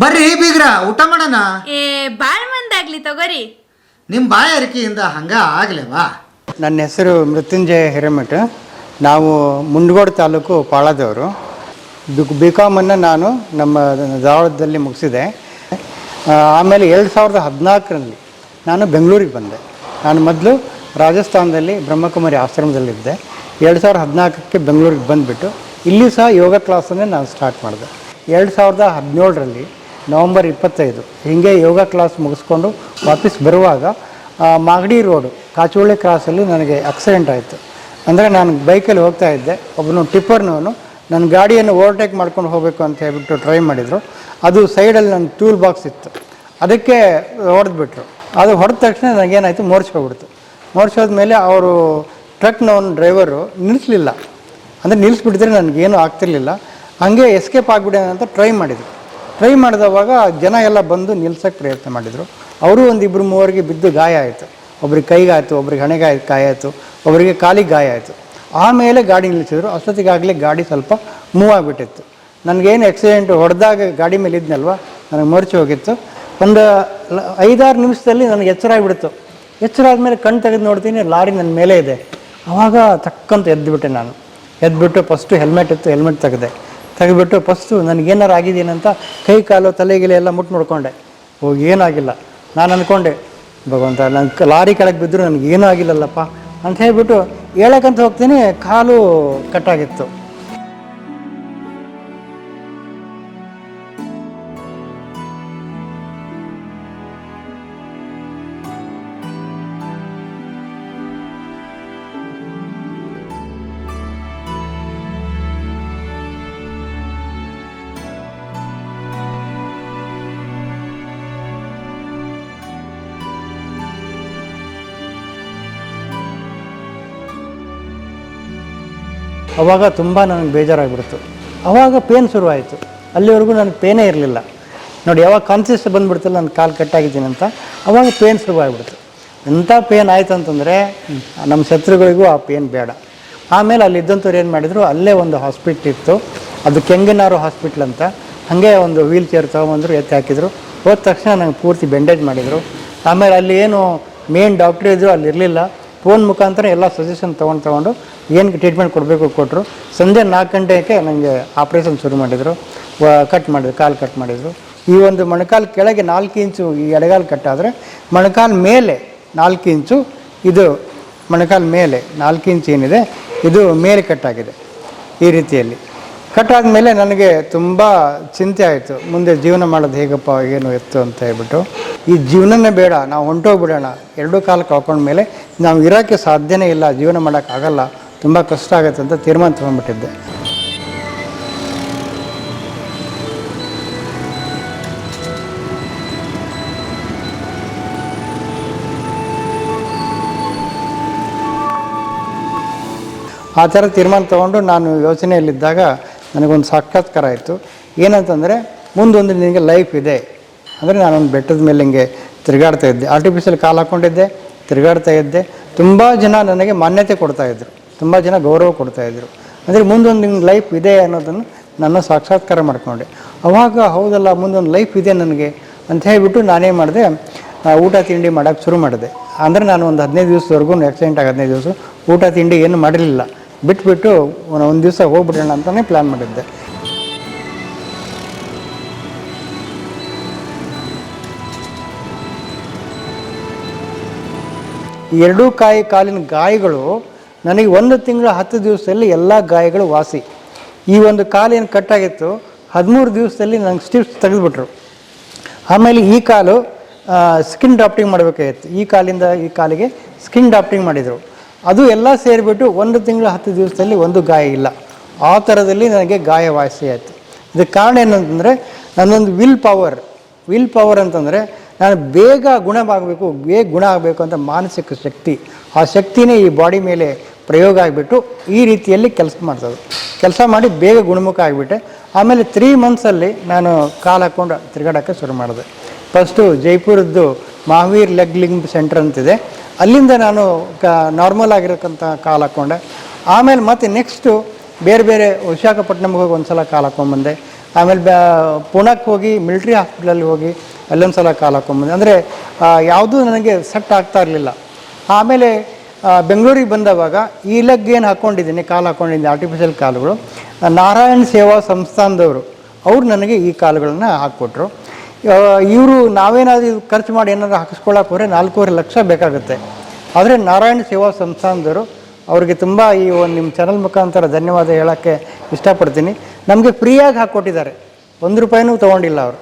ಬರ್ರಿ ಬೀಗ್ರ ಊಟ ಮಾಡೋಣ. ಏ ಬಾಳ್ ಮಂದಾಗ್ಲಿ ತಗೋರಿ. ನಿಮ್ಮ ಬಾಯ ಅರಿಕೆಯಿಂದ ಹಂಗ ಆಗ್ಲೇವಾ? ನನ್ನ ಹೆಸರು ಮೃತ್ಯುಂಜಯ ಹಿರೇಮಠ. ನಾವು ಮುಂಡಗೋಡು ತಾಲೂಕು ಪಾಳದವರು. ಬಿ ಕಾಮನ್ನು ನಾನು ನಮ್ಮ ಧಾರವಾಡದಲ್ಲಿ ಮುಗಿಸಿದೆ. ಆಮೇಲೆ ಎರಡು ಸಾವಿರದ ಹದಿನಾಲ್ಕರಲ್ಲಿ ನಾನು ಬೆಂಗಳೂರಿಗೆ ಬಂದೆ. ನಾನು ಮೊದಲು ರಾಜಸ್ಥಾನದಲ್ಲಿ ಬ್ರಹ್ಮಕುಮಾರಿ ಆಶ್ರಮದಲ್ಲಿದ್ದೆ. ಎರಡು ಸಾವಿರದ ಹದಿನಾಲ್ಕಕ್ಕೆ ಬೆಂಗಳೂರಿಗೆ ಬಂದುಬಿಟ್ಟು ಇಲ್ಲಿ ಸಹ ಯೋಗ ಕ್ಲಾಸನ್ನೇ ನಾನು ಸ್ಟಾರ್ಟ್ ಮಾಡಿದೆ. ಎರಡು ಸಾವಿರದ ಹದಿನೇಳರಲ್ಲಿ ನವಂಬರ್ ಇಪ್ಪತ್ತೈದು. ಹೀಗೆ ಯೋಗ ಕ್ಲಾಸ್ ಮುಗಿಸ್ಕೊಂಡು ವಾಪಸ್ ಬರುವಾಗ ಮಾಗಡಿ ರೋಡು, ಕಾಚುವಳ್ಳಿ ಕ್ರಾಸಲ್ಲಿ ನನಗೆ ಆಕ್ಸಿಡೆಂಟ್ ಆಯಿತು. ಅಂದರೆ ನಾನು ಬೈಕಲ್ಲಿ ಹೋಗ್ತಾ ಇದ್ದೆ. ಒಬ್ಬನು ಟಿಪ್ಪರ್ನವನು ನನ್ನ ಗಾಡಿಯನ್ನು ಓವರ್ಟೇಕ್ ಮಾಡ್ಕೊಂಡು ಹೋಗಬೇಕು ಅಂತ ಹೇಳ್ಬಿಟ್ಟು ಟ್ರೈ ಮಾಡಿದರು. ಅದು ಸೈಡಲ್ಲಿ ನನ್ನ ಟೂಲ್ ಬಾಕ್ಸ್ ಇತ್ತು. ಅದಕ್ಕೆ ಹೊಡೆದ್ಬಿಟ್ರು. ಅದು ಹೊಡೆದ ತಕ್ಷಣ ನನಗೇನಾಯಿತು ಮೋರ್ಚೋಗ್ಬಿಡ್ತು ಮೋರ್ಚೋದ ಮೇಲೆ ಅವರು ಟ್ರಕ್ನವನು ಡ್ರೈವರು ನಿಲ್ಲಿಸಲಿಲ್ಲ ಅಂದರೆ ನಿಲ್ಲಿಸ್ಬಿಟ್ಟಿದ್ರೆ ನನಗೇನು ಆಗ್ತಿರ್ಲಿಲ್ಲ. ಹಾಗೆ ಎಸ್ಕೇಪ್ ಆಗಿಬಿಡೋಣ ಅಂತ ಟ್ರೈ ಮಾಡಿದರು. ಟ್ರೈ ಮಾಡಿದವಾಗ ಜನ ಎಲ್ಲ ಬಂದು ನಿಲ್ಸೋಕ್ಕೆ ಪ್ರಯತ್ನ ಮಾಡಿದರು. ಅವರು ಒಂದು ಇಬ್ಬರು ಮೂವರಿಗೆ ಬಿದ್ದು ಗಾಯ ಆಯಿತು. ಒಬ್ರಿಗೆ ಕೈಗಾಯಿತು ಒಬ್ರಿಗೆ ಹಣೆಗೆ ಗಾಯ ಆಯಿತು ಒಬ್ಬರಿಗೆ ಕಾಲಿಗೆ ಗಾಯ ಆಯಿತು. ಆಮೇಲೆ ಗಾಡಿ ನಿಲ್ಲಿಸಿದ್ರು. ಅಷ್ಟೊತ್ತಿಗಾಗಲೇ ಗಾಡಿ ಸ್ವಲ್ಪ ಮೂವ್ ಆಗಿಬಿಟ್ಟಿತ್ತು. ನನಗೇನು ಆಕ್ಸಿಡೆಂಟ್ ಹೊಡೆದಾಗ ಗಾಡಿ ಮೇಲೆ ಇದ್ನಲ್ವ? ನನಗೆ ಮರ್ಚಿ ಹೋಗಿತ್ತು. ಒಂದು ಐದಾರು ನಿಮಿಷದಲ್ಲಿ ನನಗೆ ಎಚ್ಚರ ಆಗಿಬಿಡ್ತು. ಎಚ್ಚರ ಆದಮೇಲೆ ಕಣ್ಣು ತೆಗೆದು ನೋಡ್ತೀನಿ, ಲಾರಿ ನನ್ನ ಮೇಲೆ ಇದೆ. ಆವಾಗ ತಕ್ಕಂತ ಎದ್ದುಬಿಟ್ಟೆ ನಾನು. ಎದ್ದುಬಿಟ್ಟು ಫಸ್ಟು ಹೆಲ್ಮೆಟ್ ಇತ್ತು ಹೆಲ್ಮೆಟ್ ತೆಗೆದೆ. ತೆಗೆದ್ಬಿಟ್ಟು ಫಸ್ಟು ನನಗೇನಾರು ಆಗಿದ್ದೀನಂತ ಕೈ ಕಾಲು ತಲೆಗಿಲೆ ಎಲ್ಲ ಮುಟ್ಟು ನೋಡಿಕೊಂಡೆ. ಹೋಗಿ ಏನಾಗಿಲ್ಲ. ನಾನು ಅಂದ್ಕೊಂಡೆ ಭಗವಂತ ನನ್ನ ಲಾರಿ ಕೆಳಗೆ ಬಿದ್ದರೂ ನನಗೆ ಏನೂ ಆಗಿಲ್ಲಲ್ಲಪ್ಪ. ಅಂತ ಹೇಳಿಬಿಟ್ಟು ಹೇಳಕ್ಕಂತ ಹೋಗ್ತೀನಿ, ಕಾಲು ಕಟ್ಟಾಗಿತ್ತು. ಅವಾಗ ತುಂಬ ನನಗೆ ಬೇಜಾರಾಗಿಬಿಡ್ತು. ಅವಾಗ ಪೇನ್ ಶುರುವಾಯಿತು. ಅಲ್ಲಿವರೆಗೂ ನನಗೆ ಪೇನೇ ಇರಲಿಲ್ಲ. ನೋಡಿ, ಯಾವಾಗ ಕಾನ್ಸಿಯಸ್ ಬಂದುಬಿಡ್ತಲ್ಲ ನನ್ನ ಕಾಲು ಕಟ್ಟಾಗಿದ್ದೀನಿ ಅಂತ, ಅವಾಗ ಪೇನ್ ಶುರುವಾಗಿಬಿಡ್ತು. ಎಂಥ ಪೇನ್ ಆಯಿತು ಅಂತಂದರೆ ನಮ್ಮ ಶತ್ರುಗಳಿಗೂ ಆ ಪೇನ್ ಬೇಡ. ಆಮೇಲೆ ಅಲ್ಲಿ ಇದ್ದಂಥವ್ರು ಏನು ಮಾಡಿದರು, ಅಲ್ಲೇ ಒಂದು ಹಾಸ್ಪಿಟ್ಲ್ ಇತ್ತು. ಅದು ಕೆಂಗನಾರು ಹಾಸ್ಪಿಟ್ಲ್ ಅಂತ. ಹಾಗೆ ಒಂದು ವೀಲ್ ಚೇರ್ ತೊಗೊಂಬಂದರು, ಎತ್ತಿ ಹಾಕಿದರು. ಹೋದ ತಕ್ಷಣ ನಂಗೆ ಪೂರ್ತಿ ಬೆಂಡೇಜ್ ಮಾಡಿದರು. ಆಮೇಲೆ ಅಲ್ಲಿ ಏನು ಮೇನ್ ಡಾಕ್ಟ್ರ್ ಇದ್ದರು ಅಲ್ಲಿ ಇರಲಿಲ್ಲ. ಫೋನ್ ಮುಖಾಂತರ ಎಲ್ಲ ಸಜೆಷನ್ ತೊಗೊಂಡು ತೊಗೊಂಡು ಏನು ಟ್ರೀಟ್ಮೆಂಟ್ ಕೊಡಬೇಕು ಕೊಟ್ಟರು ಸಂಜೆ ನಾಲ್ಕು ಗಂಟೆಗೆ ನನಗೆ ಆಪ್ರೇಷನ್ ಶುರು ಮಾಡಿದರು. ಕಟ್ ಮಾಡಿದ್ರು, ಕಾಲು ಕಟ್ ಮಾಡಿದರು. ಈ ಒಂದು ಮೊಣಕಾಲು ಕೆಳಗೆ ನಾಲ್ಕು ಇಂಚು ಈ ಎಡಗಾಲು ಕಟ್ಟಾದರೆ ಮೊಣಕಾಲು ಮೇಲೆ ನಾಲ್ಕು ಇಂಚು, ಇದು ಮೊಣಕಾಲು ಮೇಲೆ ನಾಲ್ಕು ಇಂಚು ಏನಿದೆ, ಇದು ಮೇಲೆ ಕಟ್ಟಾಗಿದೆ ಈ ರೀತಿಯಲ್ಲಿ. ಕಟ್ಟಾದ ಮೇಲೆ ನನಗೆ ತುಂಬ ಚಿಂತೆ ಆಯಿತು. ಮುಂದೆ ಜೀವನ ಮಾಡೋದು ಹೇಗಪ್ಪ, ಏನು ಎತ್ತು ಅಂತ ಹೇಳ್ಬಿಟ್ಟು. ಈ ಜೀವನನೇ ಬೇಡ, ನಾವು ಹೊಂಟೋಗ್ಬಿಡೋಣ. ಎರಡೂ ಕಾಲು ಕಳ್ಕೊಂಡ ಮೇಲೆ ನಾವು ಇರೋಕ್ಕೆ ಸಾಧ್ಯನೇ ಇಲ್ಲ, ಜೀವನ ಮಾಡೋಕ್ಕಾಗಲ್ಲ. ತುಂಬ ಕಷ್ಟ ಆಗುತ್ತೆ ಅಂತ ತೀರ್ಮಾನ ತೊಗೊಂಡ್ಬಿಟ್ಟಿದ್ದೆ. ಆ ಥರ ತೀರ್ಮಾನ ತೊಗೊಂಡು ನಾನು ಯೋಚನೆಯಲ್ಲಿದ್ದಾಗ ನನಗೊಂದು ಸಾಕ್ಷಾತ್ಕಾರ ಆಯಿತು. ಏನಂತಂದರೆ, ಮುಂದೊಂದು ನಿನಗೆ ಲೈಫ್ ಇದೆ. ಅಂದರೆ ನಾನೊಂದು ಬೆಟ್ಟದ ಮೇಲೆ ಹಿಂಗೆ ತಿರುಗಾಡ್ತಾ ಇದ್ದೆ. ಆರ್ಟಿಫಿಷಿಯಲ್ ಕಾಲ್ ಹಾಕ್ಕೊಂಡಿದ್ದೆ ತಿರುಗಾಡ್ತಾ ಇದ್ದೆ. ತುಂಬ ಜನ ನನಗೆ ಮಾನ್ಯತೆ ಕೊಡ್ತಾಯಿದ್ರು ತುಂಬ ಜನ ಗೌರವ ಕೊಡ್ತಾಯಿದ್ರು ಅಂದರೆ ಮುಂದೊಂದು ನಿಮ್ಗೆ ಲೈಫ್ ಇದೆ ಅನ್ನೋದನ್ನು ನನ್ನ ಸಾಕ್ಷಾತ್ಕಾರ ಮಾಡ್ಕೊಂಡೆ. ಅವಾಗ ಹೌದಲ್ಲ, ಮುಂದೊಂದು ಲೈಫ್ ಇದೆ ನನಗೆ ಅಂತ ಹೇಳಿಬಿಟ್ಟು ನಾನೇ ಮಾಡಿದೆ ಊಟ ತಿಂಡಿ ಮಾಡೋಕ್ಕೆ ಶುರು ಮಾಡಿದೆ. ಅಂದರೆ ನಾನು ಒಂದು ಹದಿನೈದು ದಿವಸದವರೆಗೂ ಆಕ್ಸಿಡೆಂಟ್ ಆಗಿ ಹದಿನೈದು ದಿವಸ ಊಟ ತಿಂಡಿ ಏನು ಮಾಡಿರಲಿಲ್ಲ. ಬಿಟ್ಬಿಟ್ಟು ಒಂದು ದಿವಸ ಹೋಗ್ಬಿಡೋಣ ಅಂತಲೇ ಪ್ಲ್ಯಾನ್ ಮಾಡಿದ್ದೆ. ಎರಡೂ ಕಾಯಿ ಕಾಲಿನ ಗಾಯಗಳು ನನಗೆ ಒಂದು ತಿಂಗಳ ಹತ್ತು ದಿವಸದಲ್ಲಿ ಎಲ್ಲ ಗಾಯಗಳು ವಾಸಿ. ಈ ಒಂದು ಕಾಲೇನು ಕಟ್ಟಾಗಿತ್ತು ಹದಿಮೂರು ದಿವಸದಲ್ಲಿ ನಂಗೆ ಸ್ಟಿಪ್ಸ್ ತೆಗೆದುಬಿಟ್ರು. ಆಮೇಲೆ ಈ ಕಾಲು ಸ್ಕಿನ್ ಡಾಪ್ಟಿಂಗ್ ಮಾಡಬೇಕಾಗಿತ್ತು. ಈ ಕಾಲಿಂದ ಈ ಕಾಲಿಗೆ ಸ್ಕಿನ್ ಡಾಪ್ಟಿಂಗ್ ಮಾಡಿದರು. ಅದು ಎಲ್ಲ ಸೇರಿಬಿಟ್ಟು ಒಂದು ತಿಂಗಳ ಹತ್ತು ದಿವಸದಲ್ಲಿ ಒಂದು ಗಾಯ ಇಲ್ಲ. ಆ ಥರದಲ್ಲಿ ನನಗೆ ಗಾಯ ವಾಸಿ ಆಯಿತು. ಇದಕ್ಕೆ ಕಾರಣ ಏನಂತಂದರೆ, ನನ್ನೊಂದು ವಿಲ್ ಪವರ್ ವಿಲ್ ಪವರ್ ಅಂತಂದರೆ, ನಾನು ಬೇಗ ಗುಣವಾಗಬೇಕು, ಬೇಗ ಗುಣ ಆಗಬೇಕು ಅಂತ ಮಾನಸಿಕ ಶಕ್ತಿ. ಆ ಶಕ್ತಿನೇ ಈ ಬಾಡಿ ಮೇಲೆ ಪ್ರಯೋಗ ಆಗಿಬಿಟ್ಟು ಈ ರೀತಿಯಲ್ಲಿ ಕೆಲಸ ಮಾಡ್ತದೆ ಕೆಲಸ ಮಾಡಿ ಬೇಗ ಗುಣಮುಖ ಆಗಿಬಿಟ್ಟೆ. ಆಮೇಲೆ ತ್ರೀ ಮಂತ್ಸಲ್ಲಿ ನಾನು ಕಾಲು ಹಾಕ್ಕೊಂಡು ತಿರುಗಾಡೋಕ್ಕೆ ಶುರು ಮಾಡಿದೆ. ಫಸ್ಟು ಜೈಪುರದ್ದು ಮಹಾವೀರ್ ಲೆಗ್ ಲಿಂಬ್ ಸೆಂಟರ್ ಅಂತಿದೆ. ಅಲ್ಲಿಂದ ನಾನು ಕ ನಾರ್ಮಲ್ ಆಗಿರೋಕ್ಕಂಥ ಕಾಲು ಹಾಕ್ಕೊಂಡೆ ಆಮೇಲೆ ಮತ್ತೆ ನೆಕ್ಸ್ಟು ಬೇರೆ ಬೇರೆ ವಿಶಾಖಪಟ್ಟಣಮ್ಗೆ ಹೋಗಿ ಒಂದು ಸಲ ಕಾಲು ಹಾಕ್ಕೊಂಬಂದೆ ಆಮೇಲೆ ಬ್ಯಾ ಪುಣಕ್ಕೆ ಹೋಗಿ ಮಿಲ್ಟ್ರಿ ಹಾಸ್ಪಿಟ್ಲಲ್ಲಿ ಹೋಗಿ ಅಲ್ಲೊಂದು ಸಲ ಕಾಲು ಹಾಕ್ಕೊಂಬಂದೆ ಅಂದರೆ ಯಾವುದೂ ನನಗೆ ಸೆಟ್ ಆಗ್ತಾ ಇರಲಿಲ್ಲ. ಆಮೇಲೆ ಬೆಂಗಳೂರಿಗೆ ಬಂದವಾಗ ಈ ಲೆಗ್ ಏನು ಹಾಕ್ಕೊಂಡಿದ್ದೀನಿ ಕಾಲು ಹಾಕ್ಕೊಂಡಿದ್ದೀನಿ ಆರ್ಟಿಫಿಷಿಯಲ್ ಕಾಲುಗಳು. ನಾರಾಯಣ್ ಸೇವಾ ಸಂಸ್ಥಾನದವರು, ಅವರು ನನಗೆ ಈ ಕಾಲುಗಳನ್ನು ಹಾಕ್ಕೊಟ್ರು. ಇವರು ನಾವೇನಾದರೂ ಖರ್ಚು ಮಾಡಿ ಏನಾದರೂ ಹಾಕಿಸ್ಕೊಳ್ಳೋಕೆ ಹೋದರೆ ನಾಲ್ಕೂವರೆ ಲಕ್ಷ ಬೇಕಾಗುತ್ತೆ. ಆದರೆ ನಾರಾಯಣ ಸೇವಾ ಸಂಸ್ಥಾನದವರು, ಅವರಿಗೆ ತುಂಬ ಈ ಒಂದು ನಿಮ್ಮ ಚಾನಲ್ ಮುಖಾಂತರ ಧನ್ಯವಾದ ಹೇಳೋಕ್ಕೆ ಇಷ್ಟಪಡ್ತೀನಿ. ನಮಗೆ ಫ್ರೀಯಾಗಿ ಹಾಕ್ಕೊಟ್ಟಿದ್ದಾರೆ ಒಂದು ರೂಪಾಯಿನೂ ತೊಗೊಂಡಿಲ್ಲ ಅವರು.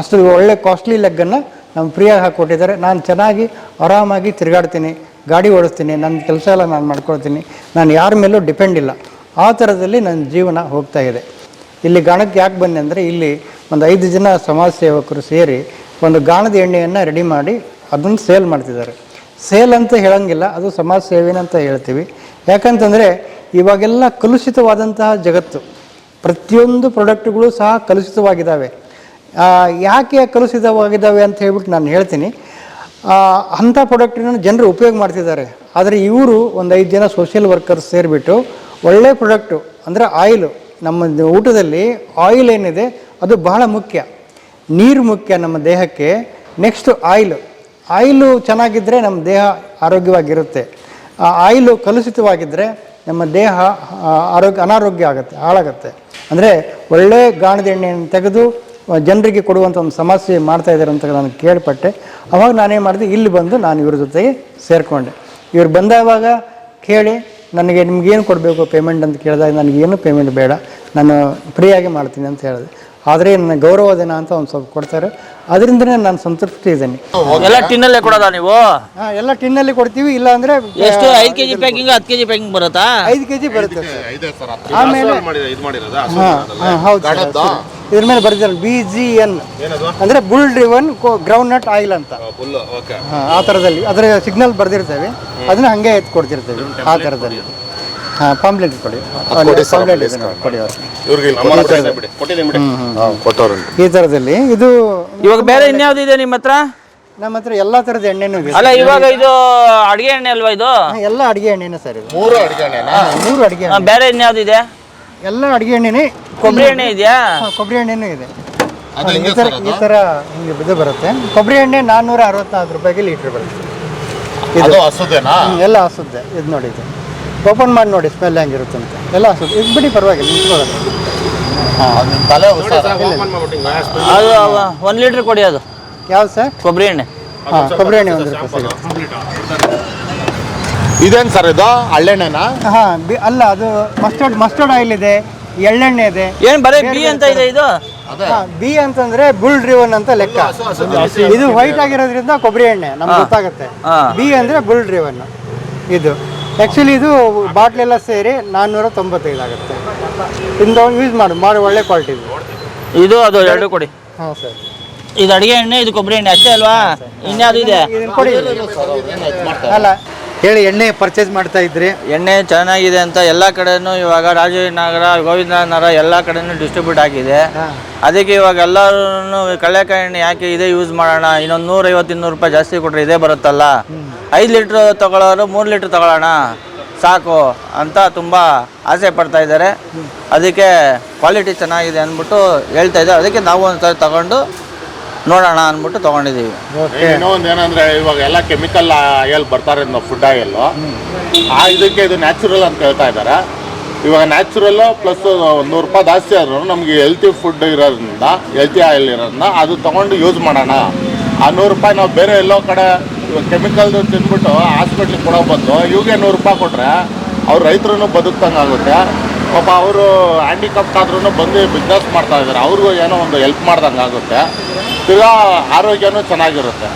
ಅಷ್ಟು ಒಳ್ಳೆ ಕಾಸ್ಟ್ಲಿ ಲೆಗ್ಗನ್ನು ನಮ್ಗೆ ಫ್ರೀಯಾಗಿ ಹಾಕ್ಕೊಟ್ಟಿದ್ದಾರೆ ನಾನು ಚೆನ್ನಾಗಿ ಆರಾಮಾಗಿ ತಿರುಗಾಡ್ತೀನಿ. ಗಾಡಿ ಓಡಿಸ್ತೀನಿ, ನನ್ನ ಕೆಲಸ ಎಲ್ಲ ನಾನು ಮಾಡ್ಕೊಳ್ತೀನಿ, ನಾನು ಯಾರ ಮೇಲೂ ಡಿಪೆಂಡ್ ಇಲ್ಲ. ಆ ಥರದಲ್ಲಿ ನನ್ನ ಜೀವನ ಹೋಗ್ತಾ ಇದೆ. ಇಲ್ಲಿ ಗಾಣಕ್ಕೆ ಯಾಕೆ ಬನ್ನಿ ಅಂದರೆ, ಇಲ್ಲಿ ಒಂದು ಐದು ಜನ ಸಮಾಜ ಸೇವಕರು ಸೇರಿ ಒಂದು ಗಾಣದ ಎಣ್ಣೆಯನ್ನು ರೆಡಿ ಮಾಡಿ ಅದನ್ನು ಸೇಲ್ ಮಾಡ್ತಿದ್ದಾರೆ. ಸೇಲ್ ಅಂತ ಹೇಳೋಂಗಿಲ್ಲ, ಅದು ಸಮಾಜ ಸೇವೆನ ಅಂತ ಹೇಳ್ತೀವಿ. ಯಾಕಂತಂದರೆ, ಇವಾಗೆಲ್ಲ ಕಲುಷಿತವಾದಂತಹ ಜಗತ್ತು, ಪ್ರತಿಯೊಂದು ಪ್ರಾಡಕ್ಟ್ಗಳು ಸಹ ಕಲುಷಿತವಾಗಿದ್ದಾವೆ. ಯಾಕೆ ಕಲುಷಿತವಾಗಿದ್ದಾವೆ ಅಂತ ಹೇಳ್ಬಿಟ್ಟು ನಾನು ಹೇಳ್ತೀನಿ. ಅಂಥ ಪ್ರಾಡಕ್ಟನ್ನು ಜನರು ಉಪಯೋಗ ಮಾಡ್ತಿದ್ದಾರೆ. ಆದರೆ ಇವರು ಒಂದು ಐದು ಜನ ಸೋಷಿಯಲ್ ವರ್ಕರ್ಸ್ ಸೇರಿಬಿಟ್ಟು ಒಳ್ಳೆ ಪ್ರಾಡಕ್ಟು ಅಂದರೆ ಆಯಿಲು ನಮ್ಮ ಊಟದಲ್ಲಿ ಆಯಿಲ್ ಏನಿದೆ ಅದು ಬಹಳ ಮುಖ್ಯ. ನೀರು ಮುಖ್ಯ ನಮ್ಮ ದೇಹಕ್ಕೆ. ನೆಕ್ಸ್ಟು ಆಯಿಲು ಆಯಿಲು ಚೆನ್ನಾಗಿದ್ದರೆ ನಮ್ಮ ದೇಹ ಆರೋಗ್ಯವಾಗಿರುತ್ತೆ. ಆ ಆಯಿಲು ಕಲುಷಿತವಾಗಿದ್ದರೆ ನಮ್ಮ ದೇಹ ಆರೋಗ್ಯ, ಅನಾರೋಗ್ಯ ಆಗುತ್ತೆ, ಹಾಳಾಗುತ್ತೆ. ಅಂದರೆ ಒಳ್ಳೆ ಗಾಣದ ಎಣ್ಣೆಯನ್ನು ತೆಗೆದು ಜನರಿಗೆ ಕೊಡುವಂಥ ಒಂದು ಸಮಸ್ಯೆ ಮಾಡ್ತಾ ಇದ್ದಾರೆ ಅಂತ ನಾನು ಕೇಳ್ಪಟ್ಟೆ. ಅವಾಗ ನಾನೇನು ಮಾಡಿದೆ, ಇಲ್ಲಿ ಬಂದು ನಾನು ಇವ್ರ ಜೊತೆಗೆ ಸೇರಿಕೊಂಡೆ. ಇವ್ರು ಬಂದಾವಾಗ ಕೇಳಿ, ನನಗೆ ನಿಮ್ಗೇನು ಕೊಡಬೇಕು ಪೇಮೆಂಟ್ ಅಂತ ಕೇಳಿದಾಗ, ನನಗೇನು ಪೇಮೆಂಟ್ ಬೇಡ. ನಾನು ಫ್ರೀಯಾಗಿ ಮಾಡ್ತೀನಿ ಅಂತ ಹೇಳಿದೆ. ಆದರೆ ನನ್ನ ಗೌರವ ದಿನ ಅಂತ ಒಂದು ಸ್ವಲ್ಪ ಕೊಡ್ತಾರೆ. ಅದರಿಂದನೇ ನಾನು ಸಂತೃಪ್ತಿ ಇದ್ದೀನಿ. ಎಲ್ಲ ಟಿನ್ನಲ್ಲೇ ಕೊಡೋದಾ ನೀವು? ಹಾಂ ಎಲ್ಲ ಟಿನ್ನಲ್ಲಿ ಕೊಡ್ತೀವಿ ಇಲ್ಲ ಅಂದರೆ ಎಷ್ಟು ಐದು ಕೆಜಿ ಪ್ಯಾಕಿಂಗ್ ಹತ್ತು ಕೆಜಿ ಪ್ಯಾಕಿಂಗ್ ಬರುತ್ತಾ? ಐದು ಕೆ ಜಿ ಬರುತ್ತೆ ಸರ್. ಆಮೇಲೆ ಹಾಂ ಹಾಂ ಹೌದು ಸರ್ ಇದ್ರ ಮೇಲೆ ಬರ್ತಾರೆ ಬಿ ಜಿ ಎನ್ ಅಂದರೆ bull driven groundnut oil ಅಂತ. ಹಾಂ ಆ ಥರದಲ್ಲಿ ಅದರ ಸಿಗ್ನಲ್ ಬರ್ದಿರ್ತೇವೆ. ಅದನ್ನ ಹಂಗೆ ಎತ್ತು ಕೊಡ್ತಿರ್ತೇವೆ ಆ ಥರದಲ್ಲಿ ಹಾಂ ಪಾಂಪ್ಲೆಟ್ ಕೊಡಿ. ಪಾಂಪ್ಲೆಟ್ ಇದೆ ಕೊಡಿ. ಅವ್ರಿಗೆ ಇವ್ರಿಗೆ ಇಲ್ಲಿ ಬಿಡಿ. ಕೊಟ್ಟಿದ್ದೀನಿ ಬಿಡಿ. ಕೊಟ್ಟವ್ರು. ಈ ಥರದಲ್ಲಿ ಇದು ಇವಾಗ ಬೇರೆ ಇನ್ಯಾವ್ದು ಇದೆ ನಿಮ್ಮ ಹತ್ರ? ನಮ್ಮ ಹತ್ರ ಎಲ್ಲ ಥರದ ಎಣ್ಣೆನೂ ಇದೆ ಅಲ್ಲ ಇವಾಗ ಇದು ಅಡಿಗೆ ಎಣ್ಣೆ ಅಲ್ವಾ ಇದು? ಹಾ, ಎಲ್ಲ ಅಡುಗೆ ಎಣ್ಣೆನೇ ಸರ್ ಇದು. ಮೂರು ಅಡಿಗೆ ಮೂರು ಅಡುಗೆ ಆ, ಬೇರೆ ಇನ್ಯಾವ್ದು ಇದೆ? ಎಲ್ಲ ಅಡುಗೆ ಎಣ್ಣೆನೇ. ಕೊಬ್ಬರಿ ಎಣ್ಣೆ ಇದೆಯಾ? ಹಾ, ಕೊಬ್ಬರಿ ಎಣ್ಣೆನೂ ಇದೆ. ಅದು ಈ ತರ ಥರ ಈ ಥರ ಹಿಂಗೆ ಇದು ಬರುತ್ತೆ. ಕೊಬ್ಬರಿ ಎಣ್ಣೆ ನಾನ್ನೂರ ಅರವತ್ನಾಲ್ಕು ರೂಪಾಯಿಗೆ ಲೀಟ್ರ್ ಬರುತ್ತೆ. ಅದು ಹಸುದೇನಾ? ಹ್ಮ್, ಎಲ್ಲ ಹಸುದ್ದೆ. ಇದು ನೋಡಿ ಇದು. ಓಪನ್ ಮಾಡಿ ನೋಡಿ ಸ್ಮೆಲ್ ಹೆಂಗಿರುತ್ತೆ ಅಂತ ಎಲ್ಲ ಹಸುತ್ತೆ ಇದು ಬಿಡಿ ಪರವಾಗಿಲ್ಲ ನಿಂತ್ಕೊಳ್ಳೋದು ಅದು ನಿಮ್ ತಲೆ ಅದು ಒಂದು ಲೀಟ್ರ್ ಕೊಡಿ ಅದು ಯಾವ್ದು ಸರ್ ಕೊಬ್ಬರಿ ಎಣ್ಣೆ ಹಾಂ ಕೊಬ್ಬರಿ ಎಣ್ಣೆ ಒಂದು ರೂಪಾಯಿ ಸಿಗುತ್ತೆ ಇದೇನು ಸರ್ ಇದು ಹಳ್ಳೆಣ್ಣೆನಾ ಹಾಂ ಬಿ ಅಲ್ಲ ಅದು ಮಸ್ಟರ್ಡ್ ಮಸ್ಟರ್ಡ್ ಆಯಿಲ್ ಇದೆ ಎಳ್ಳೆಣ್ಣೆ ಇದೆ ಏನು ಬರೀ ಬಿ ಅಂತ ಇದೆ ಇದು ಹಾಂ ಬಿ ಅಂತಂದ್ರೆ ಬುಲ್ ಡ್ರಿವನ್ ಅಂತ ಲೆಕ್ಕ ಇದು ವೈಟ್ ಆಗಿರೋದ್ರಿಂದ ಕೊಬ್ಬರಿ ಎಣ್ಣೆ ನಮ್ಗೆ ಗೊತ್ತಾಗುತ್ತೆ ಹಾ. ಬಿ ಅಂದ್ರೆ ಬುಲ್ ಡ್ರಿವನ್ ಇದು ಆ್ಯಕ್ಚುಲಿ ಇದು ಬಾಟ್ಲೆಲ್ಲ ಸೇರಿ ನಾನ್ನೂರ ತೊಂಬತ್ತೈದು ಆಗುತ್ತೆ. ಇಂದ ಯೂಸ್ ಮಾಡು ಮಾಡಿ ಒಳ್ಳೆ ಕ್ವಾಲಿಟಿ ಇದು. ಅದು ಎರಡು ಕೊಡಿ. ಹಾಂ ಸರ್ ಇದು ಅಡುಗೆ ಎಣ್ಣೆ ಇದು ಕೊಬ್ಬರಿ ಎಣ್ಣೆ ಅಷ್ಟೇ ಅಲ್ವಾ? ಇನ್ಯಾವುದು ಇದೆ? ಇದನ್ನ ಕೊಡಿ. ಅಲ್ಲ ಹೇಳಿ ಎಣ್ಣೆ ಪರ್ಚೇಸ್ ಮಾಡ್ತಾ ಇದ್ರಿ? ಎಣ್ಣೆ ಚೆನ್ನಾಗಿದೆ ಅಂತ ಎಲ್ಲ ಕಡೆನೂ ಇವಾಗ ರಾಜನಗರ ಗೋವಿಂದನಗರ ಎಲ್ಲ ಕಡೆನೂ ಡಿಸ್ಟ್ರಿಬ್ಯೂಟ್ ಆಗಿದೆ. ಅದಕ್ಕೆ ಇವಾಗ ಎಲ್ಲರೂ ಕಳ್ಳೆಕಾಯಿ ಎಣ್ಣೆ ಯಾಕೆ ಇದೇ ಯೂಸ್ ಮಾಡೋಣ? ಇನ್ನೊಂದು ನೂರೈವತ್ತು ಇನ್ನೂರು ರೂಪಾಯಿ ಜಾಸ್ತಿ ಕೊಟ್ಟರೆ ಇದೇ ಬರುತ್ತಲ್ಲ? ಐದು ಲೀಟ್ರ್ ತಗೊಳ್ಳೋರು ಮೂರು ಲೀಟ್ರ್ ತಗೊಳ್ಳೋಣ ಸಾಕು ಅಂತ ತುಂಬ ಆಸೆ ಪಡ್ತಾ ಇದ್ದಾರೆ. ಅದಕ್ಕೆ ಕ್ವಾಲಿಟಿ ಚೆನ್ನಾಗಿದೆ ಅಂದ್ಬಿಟ್ಟು ಹೇಳ್ತಾ ಇದ್ದಾರೆ. ಅದಕ್ಕೆ ನಾವು ಒಂದ್ಸರಿ ತಗೊಂಡು ನೋಡೋಣ ಅಂದ್ಬಿಟ್ಟು ತೊಗೊಂಡಿದ್ದೀವಿ. ಇನ್ನೊಂದು ಏನಂದ್ರೆ ಇವಾಗ ಎಲ್ಲ ಕೆಮಿಕಲ್ ಆಯಲ್ ಬರ್ತಾರೆ ಫುಡ್ ಆಯಲ್. ಆ ಇದಕ್ಕೆ ಇದು ನ್ಯಾಚುರಲ್ ಅಂತ ಹೇಳ್ತಾ ಇದ್ದಾರೆ. ಇವಾಗ ನ್ಯಾಚುರಲ್ ಪ್ಲಸ್ ನೂರು ರೂಪಾಯಿ ಜಾಸ್ತಿ ಆದ್ರೂ ನಮಗೆ ಹೆಲ್ತಿ ಫುಡ್ ಇರೋದ್ರಿಂದ ಹೆಲ್ತಿ ಆಯಿಲ್ ಇರೋದ್ರಿಂದ ಅದು ತಗೊಂಡು ಯೂಸ್ ಮಾಡೋಣ. ಆ ನೂರು ರೂಪಾಯಿ ನಾವು ಬೇರೆ ಎಲ್ಲೋ ಕಡೆ ಇವಾಗ ಕೆಮಿಕಲ್ದು ತಿಂದ್ಬಿಟ್ಟು ಹಾಸ್ಪಿಟ್ಲಿಗೆ ಕೊಡೋ ಬಂದು ಇವಾಗ ನೂರು ರೂಪಾಯಿ ಕೊಟ್ಟರೆ ಅವ್ರು ರೈತರು ಬದುಕ್ದಂಗೆ ಆಗುತ್ತೆ. ಪಾಪ ಅವರು ಹ್ಯಾಂಡಿಕಾಪ್ಟ್ ಆದ್ರೂ ಬಂದು ಬಿಸ್ನೆಸ್ ಮಾಡ್ತಾ ಇದ್ದಾರೆ ಅವ್ರಿಗೂ ಏನೋ ಒಂದು ಹೆಲ್ಪ್ ಮಾಡ್ದಂಗೆ ಆಗುತ್ತೆ. ತಿರ್ಗಾ ಆರೋಗ್ಯನೂ ಚೆನ್ನಾಗಿರುತ್ತೆ.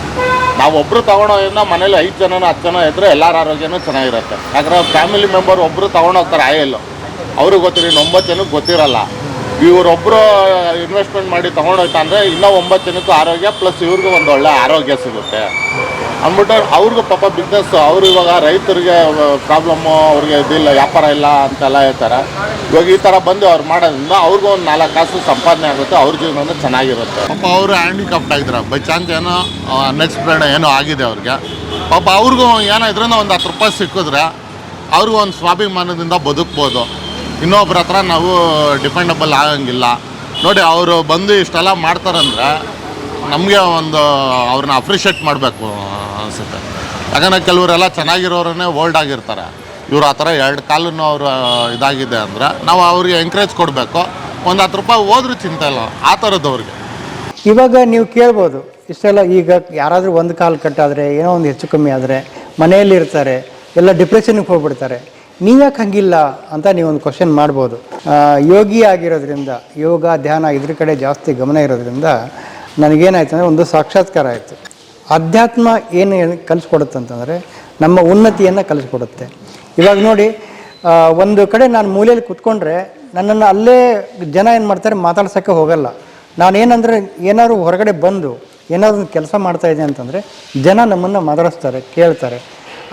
ನಾವು ಒಬ್ಬರು ತಗೊಳೋದ್ರಿಂದ ಮನೇಲಿ ಐದು ಜನನೋ, ಹತ್ತು ಜನ ಇದ್ದರೆ ಎಲ್ಲರ ಆರೋಗ್ಯನೂ ಚೆನ್ನಾಗಿರುತ್ತೆ. ಯಾಕಂದ್ರೆ ಫ್ಯಾಮಿಲಿ ಮೆಂಬರ್ ಒಬ್ಬರು ತೊಗೊಂಡೋಗ್ತಾರೆ ಆಯಲ್ಲು ಅವ್ರಿಗೆ ಗೊತ್ತಿರಿ ಒಂಬತ್ತು ಜನಕ್ಕೆ ಗೊತ್ತಿರಲ್ಲ. ಇವರೊಬ್ಬರು ಇನ್ವೆಸ್ಟ್ಮೆಂಟ್ ಮಾಡಿ ತೊಗೊಂಡೋಯ್ತಾ ಅಂದರೆ ಇನ್ನೂ ಒಂಬತ್ತು ಜನಕ್ಕೂ ಆರೋಗ್ಯ ಪ್ಲಸ್ ಇವ್ರಿಗೂ ಒಂದು ಒಳ್ಳೆ ಆರೋಗ್ಯ ಸಿಗುತ್ತೆ. ಅಂದ್ಬಿಟ್ಟು ಅವ್ರಿಗೂ ಪಾಪ ಬಿಸ್ನೆಸ್ಸು ಅವರು ಇವಾಗ ರೈತರಿಗೆ ಪ್ರಾಬ್ಲಮ್ಮು ಅವ್ರಿಗೆ ಇದಿಲ್ಲ, ವ್ಯಾಪಾರ ಇಲ್ಲ ಅಂತೆಲ್ಲ ಹೇಳ್ತಾರೆ. ಇವಾಗ ಈ ಥರ ಬಂದು ಅವ್ರು ಮಾಡೋದ್ರಿಂದ ಅವ್ರಿಗೂ ಒಂದು ನಾಲ್ಕು ಕಾಸು ಸಂಪಾದನೆ ಆಗುತ್ತೆ, ಅವ್ರ ಜೀವನ ಚೆನ್ನಾಗಿರುತ್ತೆ. ಪಾಪ ಅವರು ಹ್ಯಾಂಡಿಕಾಪ್ಟ್ ಆಗಿದ್ದಾರೆ. ಬೈ ಚಾನ್ಸ್ ಏನೋ ಅನ್ಎಕ್ಸ್ಪ್ಲೇಡ್ ಏನೋ ಆಗಿದೆ ಅವ್ರಿಗೆ. ಪಾಪ ಅವ್ರಿಗೂ ಏನೋ ಇದರಿಂದ ಒಂದು ಹತ್ತು ರೂಪಾಯಿ ಸಿಕ್ಕಿದ್ರೆ ಅವ್ರಿಗೂ ಒಂದು ಸ್ವಾಭಿಮಾನದಿಂದ ಬದುಕ್ಬೋದು. ಇನ್ನೊಬ್ರ ಹತ್ರ ನಾವು ಡಿಪೆಂಡಬಲ್ ಆಗಂಗಿಲ್ಲ. ನೋಡಿ, ಅವರು ಬಂದು ಇಷ್ಟೆಲ್ಲ ಮಾಡ್ತಾರಂದ್ರೆ ನಮಗೆ ಒಂದು ಅವ್ರನ್ನ ಅಪ್ರಿಷಿಯೇಟ್ ಮಾಡಬೇಕು ಅನಿಸುತ್ತೆ. ಯಾಕಂದರೆ ಕೆಲವರೆಲ್ಲ ಚೆನ್ನಾಗಿರೋರೇ ಓಲ್ಡ್ ಆಗಿರ್ತಾರೆ. ಇವ್ರು ಆ ಥರ ಎರಡು ಕಾಲನ್ನು ಅವರು ಇದಾಗಿದೆ ಅಂದ್ರೆ ನಾವು ಅವ್ರಿಗೆ ಎಂಕರೇಜ್ ಕೊಡಬೇಕು. ಒಂದು ಹತ್ತು ರೂಪಾಯಿ ಹೋದ್ರೂ ಚಿಂತೆ ಇಲ್ಲ, ಆ ಥರದವ್ರಿಗೆ ಇವಾಗ ನೀವು ಕೇಳ್ಬೋದು, ಇಷ್ಟೆಲ್ಲ ಈಗ ಯಾರಾದರೂ ಒಂದು ಕಾಲು ಕಟ್ಟಾದರೆ, ಏನೋ ಒಂದು ಹೆಚ್ಚು ಕಮ್ಮಿ ಆದರೆ, ಮನೆಯಲ್ಲಿ ಇರ್ತಾರೆ, ಎಲ್ಲ ಡಿಪ್ರೆಷನ್ಗೆ ಹೋಗ್ಬಿಡ್ತಾರೆ. ನೀವ್ಯಾಕೆ ಹಂಗಿಲ್ಲ ಅಂತ ನೀವೊಂದು ಕ್ವಶನ್ ಮಾಡ್ಬೋದು. ಯೋಗಿ ಆಗಿರೋದ್ರಿಂದ, ಯೋಗ, ಧ್ಯಾನ ಇದ್ರ ಕಡೆ ಜಾಸ್ತಿ ಗಮನ ಇರೋದ್ರಿಂದ ನನಗೇನಾಯ್ತು ಅಂದರೆ ಒಂದು ಸಾಕ್ಷಾತ್ಕಾರ ಆಯಿತು. ಅಧ್ಯಾತ್ಮ ಏನು ಕಲಿಸ್ಕೊಡುತ್ತೆ ಅಂತಂದರೆ ನಮ್ಮ ಉನ್ನತಿಯನ್ನು ಕಲಿಸ್ಕೊಡುತ್ತೆ. ಇವಾಗ ನೋಡಿ ಒಂದು ಕಡೆ ನಾನು ಮೂಲೆಯಲ್ಲಿ ಕೂತ್ಕೊಂಡ್ರೆ ನನ್ನನ್ನು ಅಲ್ಲೇ ಜನ ಏನು ಮಾಡ್ತಾರೆ ಮಾತಾಡ್ಸೋಕ್ಕೆ ಹೋಗಲ್ಲ. ನಾನೇನಂದರೆ ಏನಾದ್ರು ಹೊರಗಡೆ ಬಂದು ಏನಾದ್ರು ಒಂದು ಕೆಲಸ ಮಾಡ್ತಾ ಇದೆ ಅಂತಂದರೆ ಜನ ನಮ್ಮನ್ನು ಮಾತಾಡಿಸ್ತಾರೆ, ಕೇಳ್ತಾರೆ.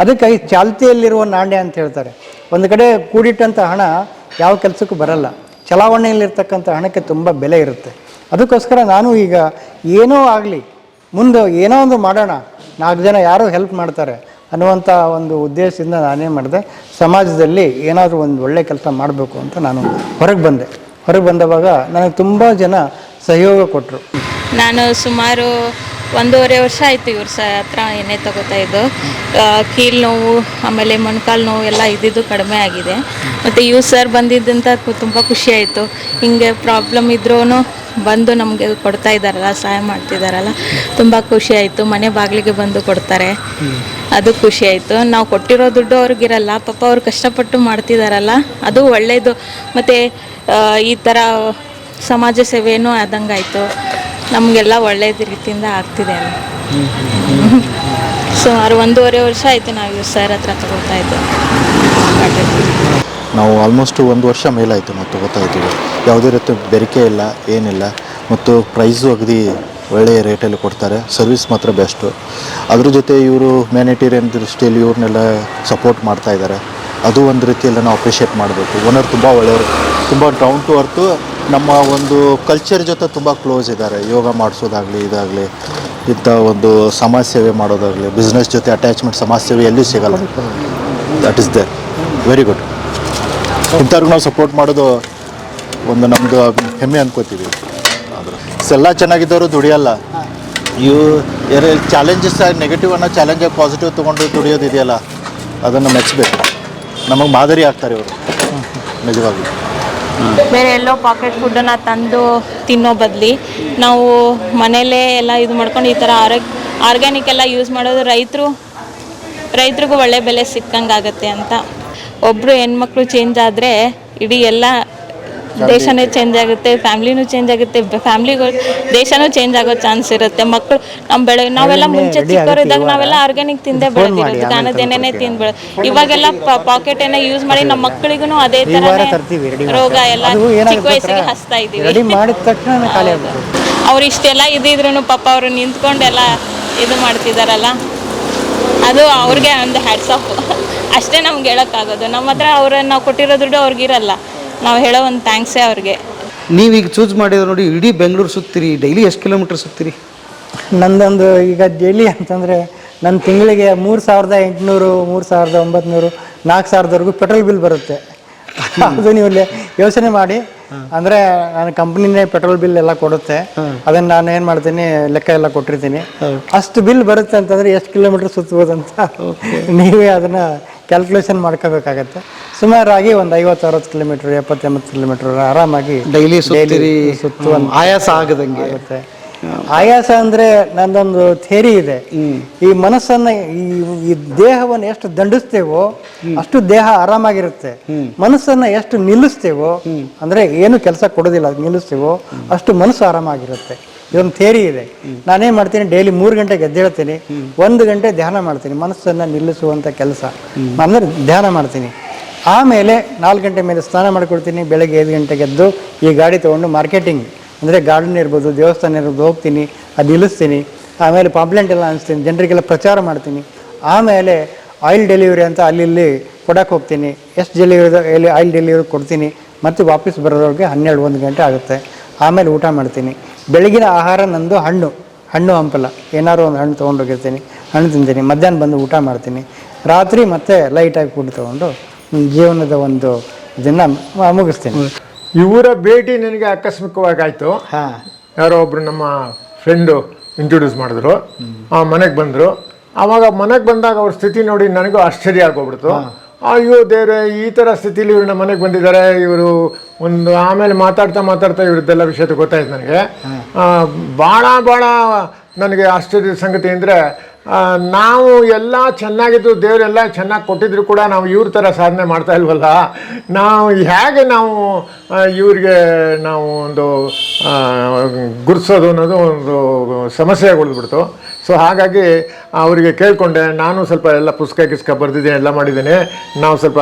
ಅದಕ್ಕಾಗಿ ಚಾಲ್ತಿಯಲ್ಲಿರುವ ನಾಣ್ಯ ಅಂತ ಹೇಳ್ತಾರೆ. ಒಂದು ಕಡೆ ಕೂಡಿಟ್ಟಂಥ ಹಣ ಯಾವ ಕೆಲಸಕ್ಕೂ ಬರಲ್ಲ. ಚಲಾವಣೆಯಲ್ಲಿರ್ತಕ್ಕಂಥ ಹಣಕ್ಕೆ ತುಂಬ ಬೆಲೆ ಇರುತ್ತೆ. ಅದಕ್ಕೋಸ್ಕರ ನಾನು ಈಗ ಏನೋ ಆಗಲಿ, ಮುಂದೆ ಏನೋ ಒಂದು ಮಾಡೋಣ, ನಾಲ್ಕು ಜನ ಯಾರೋ ಹೆಲ್ಪ್ ಮಾಡ್ತಾರೆ ಅನ್ನುವಂಥ ಒಂದು ಉದ್ದೇಶದಿಂದ ನಾನೇನು ಮಾಡಿದೆ. ಸಮಾಜದಲ್ಲಿ ಏನಾದರೂ ಒಂದು ಒಳ್ಳೆ ಕೆಲಸ ಮಾಡಬೇಕು ಅಂತ ನಾನು ಹೊರಗೆ ಬಂದೆ. ಹೊರಗೆ ಬಂದವಾಗ ನನಗೆ ತುಂಬ ಜನ ಸಹಯೋಗ ಕೊಟ್ಟರು ನಾನು ಸುಮಾರು ಒಂದೂವರೆ ವರ್ಷ ಆಯಿತು ಇವ್ರ ಸ ಹತ್ರ ಎಣ್ಣೆ ತಗೋತಾ ಇದ್ದು. ಕೀಲು ನೋವು, ಆಮೇಲೆ ಮೊಣಕಾಲು ನೋವು ಎಲ್ಲ ಇದ್ದಿದ್ದು ಕಡಿಮೆ ಆಗಿದೆ. ಮತ್ತು ಇವ್ ಸರ್ ಬಂದಿದ್ದಂತ ತುಂಬ ಖುಷಿ ಆಯಿತು. ಹಿಂಗೆ ಪ್ರಾಬ್ಲಮ್ ಇದ್ರೂ ಬಂದು ನಮಗೆ ಕೊಡ್ತಾ ಇದ್ದಾರಲ್ಲ, ಸಹಾಯ ಮಾಡ್ತಿದ್ದಾರಲ್ಲ, ತುಂಬ ಖುಷಿ ಆಯಿತು. ಮನೆ ಬಾಗಿಲಿಗೆ ಬಂದು ಕೊಡ್ತಾರೆ. ಅದು ಖುಷಿ ಆಯಿತು. ನಾವು ಕೊಟ್ಟಿರೋ ದುಡ್ಡು ಅವ್ರಿಗಿರಲ್ಲ, ಪಾಪ ಅವ್ರು ಕಷ್ಟಪಟ್ಟು ಮಾಡ್ತಿದ್ದಾರಲ್ಲ ಅದು ಒಳ್ಳೆಯದು ಮತ್ತು ಈ ಥರ ಸಮಾಜ ಸೇವೆಯೂ ಆದಂಗಾಯಿತು. ನಮಗೆಲ್ಲ ಒಳ್ಳೇದು ರೀತಿಯಿಂದ ಆಗ್ತಿದೆ ಸುಮಾರು ಒಂದೂವರೆ ವರ್ಷ ಆಯಿತು ನಾವು ಸರ್ ಹತ್ರ ತಗೋತಾ ಇದ್ದೇವೆ ನಾವು ಆಲ್ಮೋಸ್ಟ್ ಒಂದು ವರ್ಷ ಮೇಲಾಯಿತು ನಾವು ತಗೋತಾ ಇದ್ದೀವಿ. ಯಾವುದೇ ರೀತಿ ಬೆರಿಕೆ ಇಲ್ಲ ಏನಿಲ್ಲ. ಮತ್ತು ಪ್ರೈಸು ಅಗದಿ ಒಳ್ಳೆಯ ರೇಟಲ್ಲಿ ಕೊಡ್ತಾರೆ. ಸರ್ವಿಸ್ ಮಾತ್ರ ಬೆಸ್ಟು ಅದ್ರ ಜೊತೆ ಇವರು ಮ್ಯಾನಿಟೇರಿಯನ್ ದೃಷ್ಟಿಯಲ್ಲಿ ಇವ್ರನ್ನೆಲ್ಲ ಸಪೋರ್ಟ್ ಮಾಡ್ತಾ ಇದ್ದಾರೆ. ಅದು ಒಂದು ರೀತಿಯಲ್ಲಿ ನಾವು ಅಪ್ರಿಷಿಯೇಟ್ ಮಾಡಬೇಕು. ಓನರ್ ತುಂಬ ಒಳ್ಳೆಯವರು. ತುಂಬ ಡೌನ್ ಟು ಅರ್ತು ನಮ್ಮ ಒಂದು ಕಲ್ಚರ್ ಜೊತೆ ತುಂಬ ಕ್ಲೋಸ್ ಇದ್ದಾರೆ. ಯೋಗ ಮಾಡಿಸೋದಾಗಲಿ, ಇದಾಗಲಿ, ಇಂಥ ಒಂದು ಸಮಾಜ ಸೇವೆ ಮಾಡೋದಾಗಲಿ ಬಿಸ್ನೆಸ್ ಜೊತೆ ಅಟ್ಯಾಚ್ಮೆಂಟ್ ಸಮಾಜ ಸೇವೆ ಎಲ್ಲೂ ಸಿಗಲ್ಲ. That is there very good ಇಂಥವ್ರಿಗೆ ನಾವು ಸಪೋರ್ಟ್ ಮಾಡೋದು ಒಂದು ನಮ್ಮದು ಹೆಮ್ಮೆ ಅನ್ಕೋತೀವಿ. ಎಲ್ಲ ಚೆನ್ನಾಗಿದ್ದವರು ದುಡಿಯಲ್ಲ. ಇವು ಯಾರು ಚಾಲೆಂಜಸ್ ನೆಗೆಟಿವ್ ಅನ್ನೋ ಚಾಲೆಂಜಾಗಿ ಪಾಸಿಟಿವ್ ತೊಗೊಂಡು ದುಡಿಯೋದಿದೆಯಲ್ಲ ಅದನ್ನು ಮೆಚ್ಚಬೇಕು ನಮಗೆ ಮಾದರಿ ಆಗ್ತಾರೆ ಇವರು. ನಿಜವಾಗ್ಲೂ. ಬೇರೆ ಎಲ್ಲೋ ಪಾಕೆಟ್ ಫುಡ್ಡನ್ನು ತಂದು ತಿನ್ನೋ ಬದಲಿ ನಾವು ಮನೆಯಲ್ಲೇ ಎಲ್ಲ ಇದು ಮಾಡ್ಕೊಂಡು ಈ ಥರ ಆರೋಗ್ಯ ಆರ್ಗ್ಯಾನಿಕ್ ಎಲ್ಲ ಯೂಸ್ ಮಾಡೋದು ರೈತರು, ರೈತರಿಗೂ ಒಳ್ಳೆ ಬೆಲೆ ಸಿಕ್ಕಂಗಾಗತ್ತೆ ಅಂತ. ಒಬ್ಬರು ಹೆಣ್ಮಕ್ಳು ಚೇಂಜ್ ಆದರೆ ಇಡೀ ಎಲ್ಲ ದೇಶನೇ ಚೇಂಜ್ ಆಗುತ್ತೆ ಫ್ಯಾಮ್ಲಿನೂ ಚೇಂಜ್ ಆಗುತ್ತೆ ಫ್ಯಾಮಿಲಿಗೂ ದೇಶನೂ ಚೇಂಜ್ ಆಗೋ ಚಾನ್ಸ್ ಇರುತ್ತೆ. ಮಕ್ಕಳು ನಮ್ಮ ಬೆಳೆ ನಾವೆಲ್ಲ ಮುಂಚೆ ಚಿಕ್ಕವರಿದ್ದಾಗ ನಾವೆಲ್ಲ ಆರ್ಗ್ಯಾನಿಕ್ ತಿಂದೇ ಬೆಳೆದಿರೋದು ಎಣ್ಣೆನೇ ತಿಂದು ಬೆಳೆ ಇವಾಗೆಲ್ಲ ಪಾಕೆಟ್ ಏನೇ ಯೂಸ್ ಮಾಡಿ ನಮ್ಮ ಮಕ್ಕಳಿಗೂ ಅದೇ ತರ ಥರನೇ ರೋಗ ಎಲ್ಲ ಚಿಕ್ಕ ವಯಸ್ಸಿಗೆ ಹಚ್ತಾ ಆಗ್ಬೇಕು ಅವ್ರು ಇಷ್ಟೆಲ್ಲ ಇದ್ದಿದ್ರು ಪಾಪ ಅವರು ನಿಂತ್ಕೊಂಡೆಲ್ಲ ಇದು ಮಾಡ್ತಿದಾರಲ್ಲ? ಅದು ಅವ್ರಿಗೆ ಒಂದು ಹ್ಯಾಟ್ಸ್ ಆಫ್ ಅಷ್ಟೇ ನಮ್ಗೆ ಹೇಳೋಕ್ಕಾಗೋದು. ನಮ್ಮ ಹತ್ರ ಅವ್ರನ್ನ ನಾವು ಕೊಟ್ಟಿರೋ ದುಡ್ಡು ಅವ್ರಿಗಿರಲ್ಲ. ನಾವು ಹೇಳೋ ಒಂದು ಥ್ಯಾಂಕ್ಸೇ ಅವ್ರಿಗೆ. ನೀವೀಗ ಚೂಸ್ ಮಾಡಿದ್ರೆ ನೋಡಿ ಇಡೀ ಬೆಂಗಳೂರು ಸುತ್ತೀರಿ ಡೈಲಿ ಎಷ್ಟು ಕಿಲೋಮೀಟರ್ ಸುತ್ತೀರಿ? ನಂದೊಂದು ಈಗ ಡೈಲಿ ಅಂತಂದರೆ ನನ್ನ ತಿಂಗಳಿಗೆ ಮೂರು ಸಾವಿರದ ಎಂಟುನೂರು ಮೂರು ಸಾವಿರದ ಒಂಬತ್ನೂರು ನಾಲ್ಕು ಸಾವಿರದವರೆಗೂ ಪೆಟ್ರೋಲ್ ಬಿಲ್ ಬರುತ್ತೆ. ಅದು ನೀವು ಯೋಚನೆ ಮಾಡಿ. ಅಂದರೆ ನನ್ನ ಕಂಪ್ನಿನೇ ಪೆಟ್ರೋಲ್ ಬಿಲ್ ಎಲ್ಲ ಕೊಡುತ್ತೆ. ಅದನ್ನು ನಾನು ಏನು ಮಾಡ್ತೀನಿ ಲೆಕ್ಕ ಎಲ್ಲ ಕೊಟ್ಟಿರ್ತೀನಿ. ಅಷ್ಟು ಬಿಲ್ ಬರುತ್ತೆ ಅಂತಂದರೆ ಎಷ್ಟು ಕಿಲೋಮೀಟ್ರ್ ಸುತ್ತಬೋದು ಅಂತ ನೀವೇ ಅದನ್ನು ಕ್ಯಾಲ್ಕುಲೇಷನ್ ಮಾಡ್ಕೋಬೇಕಾಗತ್ತೆ. ಸುಮಾರಾಗಿ ಒಂದು ಐವತ್ತು ಅರವತ್ತು ಕಿಲೋಮೀಟರ್ ಎಪ್ಪತ್ತು ಕಿಲೋಮೀಟರ್ ಆರಾಮಾಗಿ ಡೈಲಿ ಸುತ್ತಿರಿ ಸುತ್ತು ಆಯಾಸ ಆಗದಂಗೆ. ಆಗುತ್ತೆ. ಆಯಾಸ ಅಂದ್ರೆ ನಂದೊಂದು ಥೇರಿ ಇದೆ. ಈ ಮನಸ್ಸನ್ನ ಈ ಈ ದೇಹವನ್ನು ಎಷ್ಟು ದಂಡಿಸ್ತೇವೋ ಅಷ್ಟು ದೇಹ ಆರಾಮಾಗಿರುತ್ತೆ. ಮನಸ್ಸನ್ನ ಎಷ್ಟು ನಿಲ್ಲಿಸ್ತೇವೋ ಅಂದ್ರೆ ಏನು ಕೆಲಸ ಕೊಡೋದಿಲ್ಲ ನಿಲ್ಲಿಸ್ತೇವೋ ಅಷ್ಟು ಮನಸ್ಸು ಆರಾಮಾಗಿರುತ್ತೆ. ಇದೊಂದು ಥೇರಿ ಇದೆ. ನಾನೇನ್ ಮಾಡ್ತೀನಿ ಡೈಲಿ ಮೂರು ಗಂಟೆಗೆ ಎದ್ದೇಳ್ತೀನಿ ಒಂದು ಗಂಟೆ ಧ್ಯಾನ ಮಾಡ್ತೀನಿ. ಮನಸ್ಸನ್ನ ನಿಲ್ಲಿಸುವಂತ ಕೆಲಸ. ಅಂದ್ರೆ ಧ್ಯಾನ ಮಾಡ್ತೀನಿ. ಆಮೇಲೆ ನಾಲ್ಕು ಗಂಟೆ ಮೇಲೆ ಸ್ನಾನ ಮಾಡಿಕೊಡ್ತೀನಿ, ಬೆಳಗ್ಗೆ ಐದು ಗಂಟೆಗೆ ಎದ್ದು ಈ ಗಾಡಿ ತೊಗೊಂಡು ಮಾರ್ಕೆಟಿಂಗ್, ಅಂದರೆ ಗಾರ್ಡನ್ ಇರ್ಬೋದು, ದೇವಸ್ಥಾನ ಇರ್ಬೋದು, ಹೋಗ್ತೀನಿ, ಅದು ಇಳಿಸ್ತೀನಿ, ಆಮೇಲೆ ಪಾಂಪ್ಲೆಂಟ್ ಎಲ್ಲ ಅನಿಸ್ತೀನಿ ಜನರಿಗೆಲ್ಲ ಪ್ರಚಾರ ಮಾಡ್ತೀನಿ, ಆಮೇಲೆ ಆಯಿಲ್ ಡೆಲಿವರಿ ಅಂತ ಅಲ್ಲಿ ಕೊಡಕ್ಕೆ ಹೋಗ್ತೀನಿ ಎಷ್ಟು ಡೆಲಿವರಿ ಆಯಿಲ್ ಡೆಲಿವರಿ ಕೊಡ್ತೀನಿ, ಮತ್ತು ವಾಪಸ್ ಬರೋದ್ರೊಳಗೆ ಹನ್ನೆರಡು, ಒಂದು ಗಂಟೆ ಆಗುತ್ತೆ, ಆಮೇಲೆ ಊಟ ಮಾಡ್ತೀನಿ. ಬೆಳಗಿನ ಆಹಾರ ನಂದು ಹಣ್ಣು ಹಣ್ಣು ಹಂಪಲ್ಲ ಏನಾದ್ರು ಒಂದು ಹಣ್ಣು ತೊಗೊಂಡೋಗಿರ್ತೀನಿ ಹಣ್ಣು ತಿಂತೀನಿ, ಮಧ್ಯಾಹ್ನ ಬಂದು ಊಟ ಮಾಡ್ತೀನಿ, ರಾತ್ರಿ ಮತ್ತೆ ಲೈಟಾಗಿ ಫುಡ್ ತೊಗೊಂಡು ಜೀವನದ ಒಂದು ಇದನ್ನು ಮುಗಿಸ್ತೀನಿ. ಇವರ ಭೇಟಿ ನನಗೆ ಆಕಸ್ಮಿಕವಾಗಿ ಆಯ್ತು. ಹಾಂ. ಯಾರೋ ಒಬ್ರು ನಮ್ಮ ಫ್ರೆಂಡು ಇಂಟ್ರೊಡ್ಯೂಸ್ ಮಾಡಿದ್ರು. ಆ ಮನೆಗೆ ಬಂದರು. ಆವಾಗ ಮನೆಗೆ ಬಂದಾಗ ಅವ್ರ ಸ್ಥಿತಿ ನೋಡಿ ನನಗೂ ಆಶ್ಚರ್ಯ ಆಗೋಗ್ಬಿಡ್ತು. ಅಯ್ಯೋ ದೇವ್ರೆ ಈ ಥರ ಸ್ಥಿತಿಲಿ ಇವ್ರು ನಮ್ಮ ಮನೆಗೆ ಬಂದಿದ್ದಾರೆ. ಇವರು ಒಂದು ಆಮೇಲೆ ಮಾತಾಡ್ತಾ ಮಾತಾಡ್ತಾ ಇವ್ರದ್ದೆಲ್ಲ ವಿಷಯ ಗೊತ್ತಾಯ್ತು ನನಗೆ. ಭಾಳ ಭಾಳ ನನಗೆ ಆಶ್ಚರ್ಯದ ಸಂಗತಿ ಅಂದರೆ ನಾವು ಎಲ್ಲ ಚೆನ್ನಾಗಿದ್ದು ದೇವರೆಲ್ಲ ಚೆನ್ನಾಗಿ ಕೊಟ್ಟಿದ್ರು ಕೂಡ ನಾವು ಇವ್ರ ಥರ ಸಾಧನೆ ಮಾಡ್ತಾ ಇಲ್ವಲ್ಲ? ನಾವು ಹೇಗೆ ನಾವು ಇವ್ರಿಗೆ ನಾವು ಒಂದು ಗುರ್ಸೋದು ಅನ್ನೋದು ಒಂದು ಸಮಸ್ಯೆ ಉಳಿದ್ಬಿಡ್ತು. ಸೊ ಹಾಗಾಗಿ ಅವರಿಗೆ ಕೇಳಿಕೊಂಡೆ ನಾನು ಸ್ವಲ್ಪ ಎಲ್ಲ ಪುಸ್ತಕ ಗಿಸ್ಕ ಬರೆದಿದ್ದೇನೆ ಎಲ್ಲ ಮಾಡಿದ್ದೀನಿ. ನಾವು ಸ್ವಲ್ಪ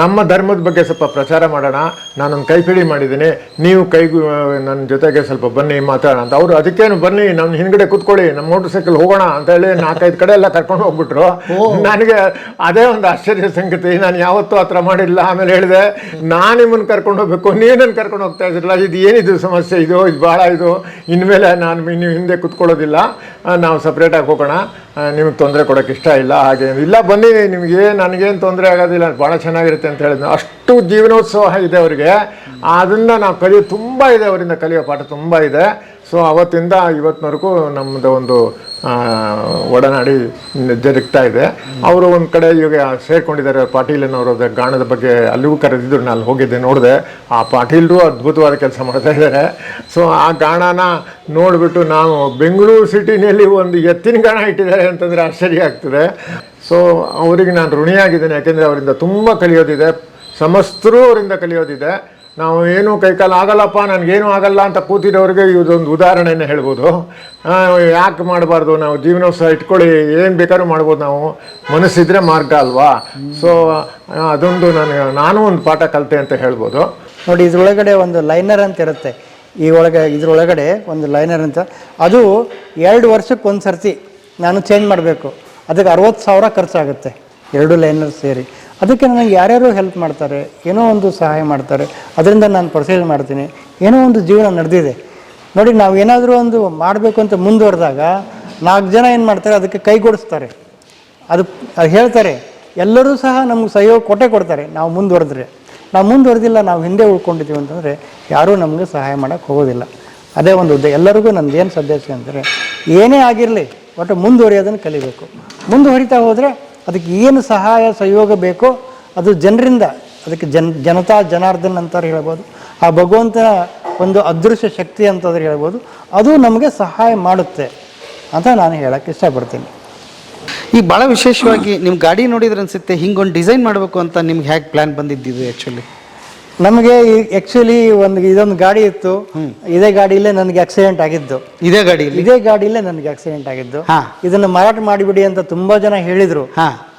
ನಮ್ಮ ಧರ್ಮದ ಬಗ್ಗೆ ಸ್ವಲ್ಪ ಪ್ರಚಾರ ಮಾಡೋಣ. ನಾನೊಂದು ಕೈಪಿಡಿ ಮಾಡಿದ್ದೀನಿ. ನೀವು ಕೈಗೂ ನನ್ನ ಜೊತೆಗೆ ಸ್ವಲ್ಪ ಬನ್ನಿ ಮಾತಾಡೋಣ. ಅಂತ ಅವರು ಅದಕ್ಕೇನು ಬನ್ನಿ ನಮ್ಮ ಹಿಂದ್ಗಡೆ ಕೂತ್ಕೊಳ್ಳಿ ನಮ್ಮ ಮೋಟರ್ ಸೈಕಲ್ ಹೋಗೋಣ. ಅಂತ ಹೇಳಿ ನಾಲ್ಕೈದು ಕಡೆ ಎಲ್ಲ ಕರ್ಕೊಂಡು ಹೋಗ್ಬಿಟ್ರು. ನನಗೆ ಅದೇ ಒಂದು ಆಶ್ಚರ್ಯ ಸಂಗತಿ. ನಾನು ಯಾವತ್ತೂ ಆ ಥರ ಮಾಡಿಲ್ಲ. ಆಮೇಲೆ ಹೇಳಿದೆ ನಾನು ನಿಮ್ಮನ್ನು ಕರ್ಕೊಂಡು ಹೋಗ್ಬೇಕು. ನೀವು ನನ್ನ ಕರ್ಕೊಂಡು ಹೋಗ್ತಾ ಇದ್ರಲ್ಲ ಇದು ಏನಿದು ಸಮಸ್ಯೆ? ಇದು ಇದು ಭಾಳ ಇದು. ಇನ್ಮೇಲೆ ನಾನು ನೀವು ಹಿಂದೆ ಕೂತ್ಕೊಳ್ಳೋದಿಲ್ಲ. ನಾವು ನಾವು ಸಪ್ರೇಟಾಗಿ ಹೋಗೋಣ. ನಿಮಗೆ ತೊಂದರೆ ಕೊಡೋಕ್ಕೆ ಇಷ್ಟ ಇಲ್ಲ, ಹಾಗೆ. ಇಲ್ಲ, ಬನ್ನಿ, ನಿಮಗೆ ನನಗೇನು ತೊಂದರೆ ಆಗೋದಿಲ್ಲ ಭಾಳ ಚೆನ್ನಾಗಿರುತ್ತೆ ಅಂತ ಹೇಳಿದ್ರು ಅಷ್ಟು ಜೀವನೋತ್ಸವ ಇದೆ ಅವರಿಗೆ. ಅದನ್ನು ನಾವು ಕಲಿಯೋ ತುಂಬ ಇದೆ ಅವರಿಂದ ಕಲಿಯೋ ಪಾಠ ತುಂಬ ಇದೆ. ಸೊ ಅವತ್ತಿಂದ ಇವತ್ತಿನವರೆಗೂ ನಮ್ಮದು ಒಂದು ಒಡನಾಡಿ ಜರುಗ್ತಾ ಇದೆ. ಅವರು ಒಂದು ಕಡೆ ಇವಾಗ ಸೇರ್ಕೊಂಡಿದ್ದಾರೆ. ಪಾಟೀಲನವರು ಗಾಣದ ಬಗ್ಗೆ ಅಲ್ಲಿಗೂ ಕರೆದಿದ್ರು. ನಾನು ಅಲ್ಲಿ ಹೋಗಿದ್ದೆ, ನೋಡಿದೆ. ಆ ಪಾಟೀಲರು ಅದ್ಭುತವಾದ ಕೆಲಸ ಮಾಡ್ತಾ ಇದ್ದಾರೆ ಸೊ ಆ ಗಾಣನ ನೋಡಿಬಿಟ್ಟು ನಾವು ಬೆಂಗಳೂರು ಸಿಟಿನಲ್ಲಿ ಒಂದು ಎತ್ತಿನ ಗಾಣ ಇಟ್ಟಿದ್ದಾರೆ. ಅಂತಂದರೆ ಆಶ್ಚರ್ಯ ಆಗ್ತದೆ. ಸೊ ಅವರಿಗೆ ನಾನು ಋಣಿಯಾಗಿದ್ದೇನೆ, ಯಾಕೆಂದರೆ ಅವರಿಂದ ತುಂಬ ಕಲಿಯೋದಿದೆ. ಸಮಸ್ತರು ಅವರಿಂದ ಕಲಿಯೋದಿದೆ. ನಾವು ಏನು ಕೈಕಾಲು ಆಗಲ್ಲಪ್ಪ, ನನಗೇನು ಆಗಲ್ಲ ಅಂತ ಕೂತಿರೋರಿಗೆ ಇದೊಂದು ಉದಾಹರಣೆಯನ್ನು ಹೇಳ್ಬೋದು. ಯಾಕೆ ಮಾಡಬಾರ್ದು? ನಾವು ಜೀವನೋತ್ಸವ ಇಟ್ಕೊಳ್ಳಿ, ಏನು ಬೇಕಾದ್ರೂ ಮಾಡ್ಬೋದು ನಾವು. ಮನಸ್ಸಿದ್ರೆ ಮಾರ್ಗ ಅಲ್ವಾ? ಸೊ ಅದೊಂದು ನಾನು ನಾನು ಒಂದು ಪಾಠ ಕಲಿತೆ ಅಂತ ಹೇಳ್ಬೋದು. ನೋಡಿ, ಇದ್ರೊಳಗಡೆ ಒಂದು ಲೈನರ್ ಅಂತ ಇರುತ್ತೆ. ಈ ಒಳಗೆ, ಇದ್ರೊಳಗಡೆ ಒಂದು ಲೈನರ್ ಅಂತ. ಅದು ಎರಡು ವರ್ಷಕ್ಕೆ ಒಂದು ಸರ್ತಿ ನಾನು ಚೇಂಜ್ ಮಾಡಬೇಕು. ಅದಕ್ಕೆ ಅರವತ್ತು ಸಾವಿರ ಖರ್ಚಾಗುತ್ತೆ. ಎರಡು ಲೈನರ್ ಸೇರಿ. ಅದಕ್ಕೆ ನನಗೆ ಯಾರ್ಯಾರು ಹೆಲ್ಪ್ ಮಾಡ್ತಾರೆ, ಏನೋ ಒಂದು ಸಹಾಯ ಮಾಡ್ತಾರೆ, ಅದರಿಂದ ನಾನು ಪ್ರೊಸೀಜ್ ಮಾಡ್ತೀನಿ. ಏನೋ ಒಂದು ಜೀವನ ನಡೆದಿದೆ. ನೋಡಿ, ನಾವು ಏನಾದರೂ ಒಂದು ಮಾಡಬೇಕು ಅಂತ ಮುಂದುವರೆದಾಗ ನಾಲ್ಕು ಜನ ಏನು ಮಾಡ್ತಾರೆ, ಅದಕ್ಕೆ ಕೈಗೊಡಿಸ್ತಾರೆ ಅದು ಹೇಳ್ತಾರೆ, ಎಲ್ಲರೂ ಸಹ ನಮ್ಗೆ ಸಹಯೋಗ ಕೊಟ್ಟೆ ಕೊಡ್ತಾರೆ, ನಾವು ಮುಂದುವರೆದ್ರೆ. ನಾವು ಮುಂದುವರೆದಿಲ್ಲ, ನಾವು ಹಿಂದೆ ಉಳ್ಕೊಂಡಿದ್ದೀವಿ ಅಂತಂದರೆ ಯಾರೂ ನಮಗೆ ಸಹಾಯ ಮಾಡೋಕ್ಕೆ ಹೋಗೋದಿಲ್ಲ. ಅದೇ ಒಂದು ಉದ್ದ, ಎಲ್ಲರಿಗೂ ನಂದು ಏನು ಸಂದೇಶ ಅಂದರೆ ಏನೇ ಆಗಿರಲಿ ಒಟ್ಟು ಮುಂದುವರಿಯೋದನ್ನು ಕಲಿಬೇಕು. ಮುಂದುವರಿತಾ ಹೋದರೆ ಅದಕ್ಕೆ ಏನು ಸಹಾಯ, ಸಹಯೋಗ ಬೇಕೋ ಅದು ಜನರಿಂದ, ಅದಕ್ಕೆ ಜನ್, ಜನತಾ ಜನಾರ್ದನ್ ಅಂತಾರೆ ಹೇಳ್ಬೋದು, ಆ ಭಗವಂತನ ಒಂದು ಅದೃಶ್ಯ ಶಕ್ತಿ ಅಂತಂದ್ರೆ ಹೇಳ್ಬೋದು, ಅದು ನಮಗೆ ಸಹಾಯ ಮಾಡುತ್ತೆ ಅಂತ ನಾನು ಹೇಳಕ್ಕೆ ಇಷ್ಟಪಡ್ತೀನಿ. ಈಗ ಭಾಳ ವಿಶೇಷವಾಗಿ ನಿಮ್ಮ ಗಾಡಿ ನೋಡಿದ್ರೆ ಅನ್ಸುತ್ತೆ, ಹಿಂಗೊಂದು ಡಿಸೈನ್ ಮಾಡಬೇಕು ಅಂತ ನಿಮ್ಗೆ ಹೇಗೆ ಪ್ಲ್ಯಾನ್ ಬಂದಿದ್ದು ಆ್ಯಕ್ಚುಲಿ ನಮಗೆ ಆಕ್ಚುಲಿ ಒಂದು ಇದೊಂದು ಗಾಡಿ ಇತ್ತು. ಇದೇ ಗಾಡಿಯಲ್ಲೇ ನನಗೆ ಆಕ್ಸಿಡೆಂಟ್ ಆಗಿದ್ದು. ಇದೇ ಗಾಡಿ ಇದೇ ಗಾಡಿಯಲ್ಲೇ ನನಗೆ ಆಕ್ಸಿಡೆಂಟ್ ಆಗಿದ್ದು. ಇದನ್ನು ಮಾರಾಟ ಮಾಡಿಬಿಡಿ ಅಂತ ತುಂಬಾ ಜನ ಹೇಳಿದ್ರು.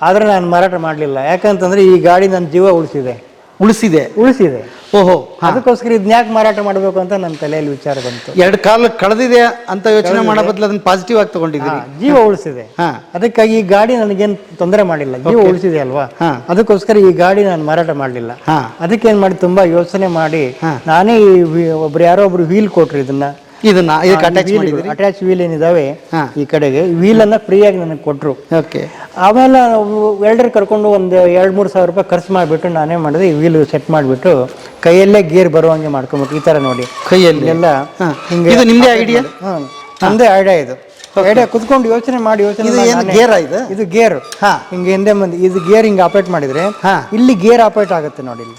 ಆದ್ರೆ ನಾನು ಮಾರಾಟ ಮಾಡಲಿಲ್ಲ. ಯಾಕಂತಂದ್ರೆ ಈ ಗಾಡಿ ನನ್ನ ಜೀವ ಉಳಿಸಿದೆ. ಉಳಿಸಿದೆ. ಉಳಿಸಿದೆ. ಓಹೋ ಅದಕ್ಕೋಸ್ಕರ ಇದನ್ನ ಯಾಕೆ ಮಾರಾಟ ಮಾಡಬೇಕು ಅಂತ ನನ್ನ ತಲೆಯಲ್ಲಿ ವಿಚಾರ ಬಂತು. ಎರಡು ಕಾಲ ಕಳೆದಿದೆ ಅಂತ ಯೋಚನೆ ಮಾಡೋ ಬದಲು ಅದನ್ನ ಪಾಸಿಟಿವ್ ಆಗಿ ತಗೊಂಡಿದ್ದೀನಿ ಜೀವ ಉಳಿಸಿದೆ. ಅದಕ್ಕಾಗಿ ಈ ಗಾಡಿ ನನಗೇನು ತೊಂದರೆ ಮಾಡಿಲ್ಲ. ಜೀವ ಉಳಿಸಿದೆ ಅಲ್ವಾ. ಅದಕ್ಕೋಸ್ಕರ ಈ ಗಾಡಿ ನಾನು ಮಾರಾಟ ಮಾಡಲಿಲ್ಲ. ಅದಕ್ಕೇನು ಅದಕ್ಕೆ ಏನ್ ಮಾಡಿ ತುಂಬಾ ಯೋಚನೆ ಮಾಡಿ ನಾನೇ ಒಬ್ರು ಯಾರೋ ಒಬ್ರು ವೀಲ್ ಕೊಟ್ರು ಇದನ್ನ. ಇದನ್ನ ಇದಕ್ಕೆ ಅಟ್ಯಾಚ್ ಅಟ್ಯಾಚ್ ವೀಲ್ ಏನಿದಾವೆ. ಈ ಕಡೆಗೆ? ವೀಲ್ ಅನ್ನ ಫ್ರೀಯಾಗಿ ನನಗೆ ಕೊಟ್ಟರು ಓಕೆ. ಆಮೇಲೆ ವೆಲ್ಡರ್ ಕರ್ಕೊಂಡು ಒಂದು ಎರಡು ಮೂರು ಸಾವಿರ ರೂಪಾಯಿ ಖರ್ಚು ಮಾಡಿಬಿಟ್ಟು ನಾನೇ ಮಾಡಿದೆ. ಈ ವೀಲ್ ಸೆಟ್ ಮಾಡಿಬಿಟ್ಟು ಕೈಯಲ್ಲೇ ಗೇರ್ ಬರುವಂಗೆ ಮಾಡ್ಕೊಂಬಿಟ್ಟು ಈ ಥರ ನೋಡಿ. ಕೈಯಲ್ಲಿ? ಎಲ್ಲ ಇದು ನಿಮ್ಮದೇ ಐಡಿಯಾ ಹಾಂ. ನಮ್ದೇ ಐಡಿಯಾ ಇದು. ಐಡಿಯಾ ಕುತ್ಕೊಂಡು ಯೋಚನೆ ಮಾಡಿ ಯೋಚನೆ ಇದು ಏನು ನಾನೇ- ಇದು? ಇದು ಗೇರ್ ಹಾ. ಹಿಂಗೆ ಹಿಂದೆ ಮುಂದೆ ಇದು ಗೇರ್ ಹಿಂಗೆ ಆಪರೇಟ್ ಮಾಡಿದ್ರೆ ಹಾ. ಇಲ್ಲಿ ಗೇರ್ ಆಪರೇಟ್ ಆಗುತ್ತೆ ನೋಡಿ ಇಲ್ಲಿ.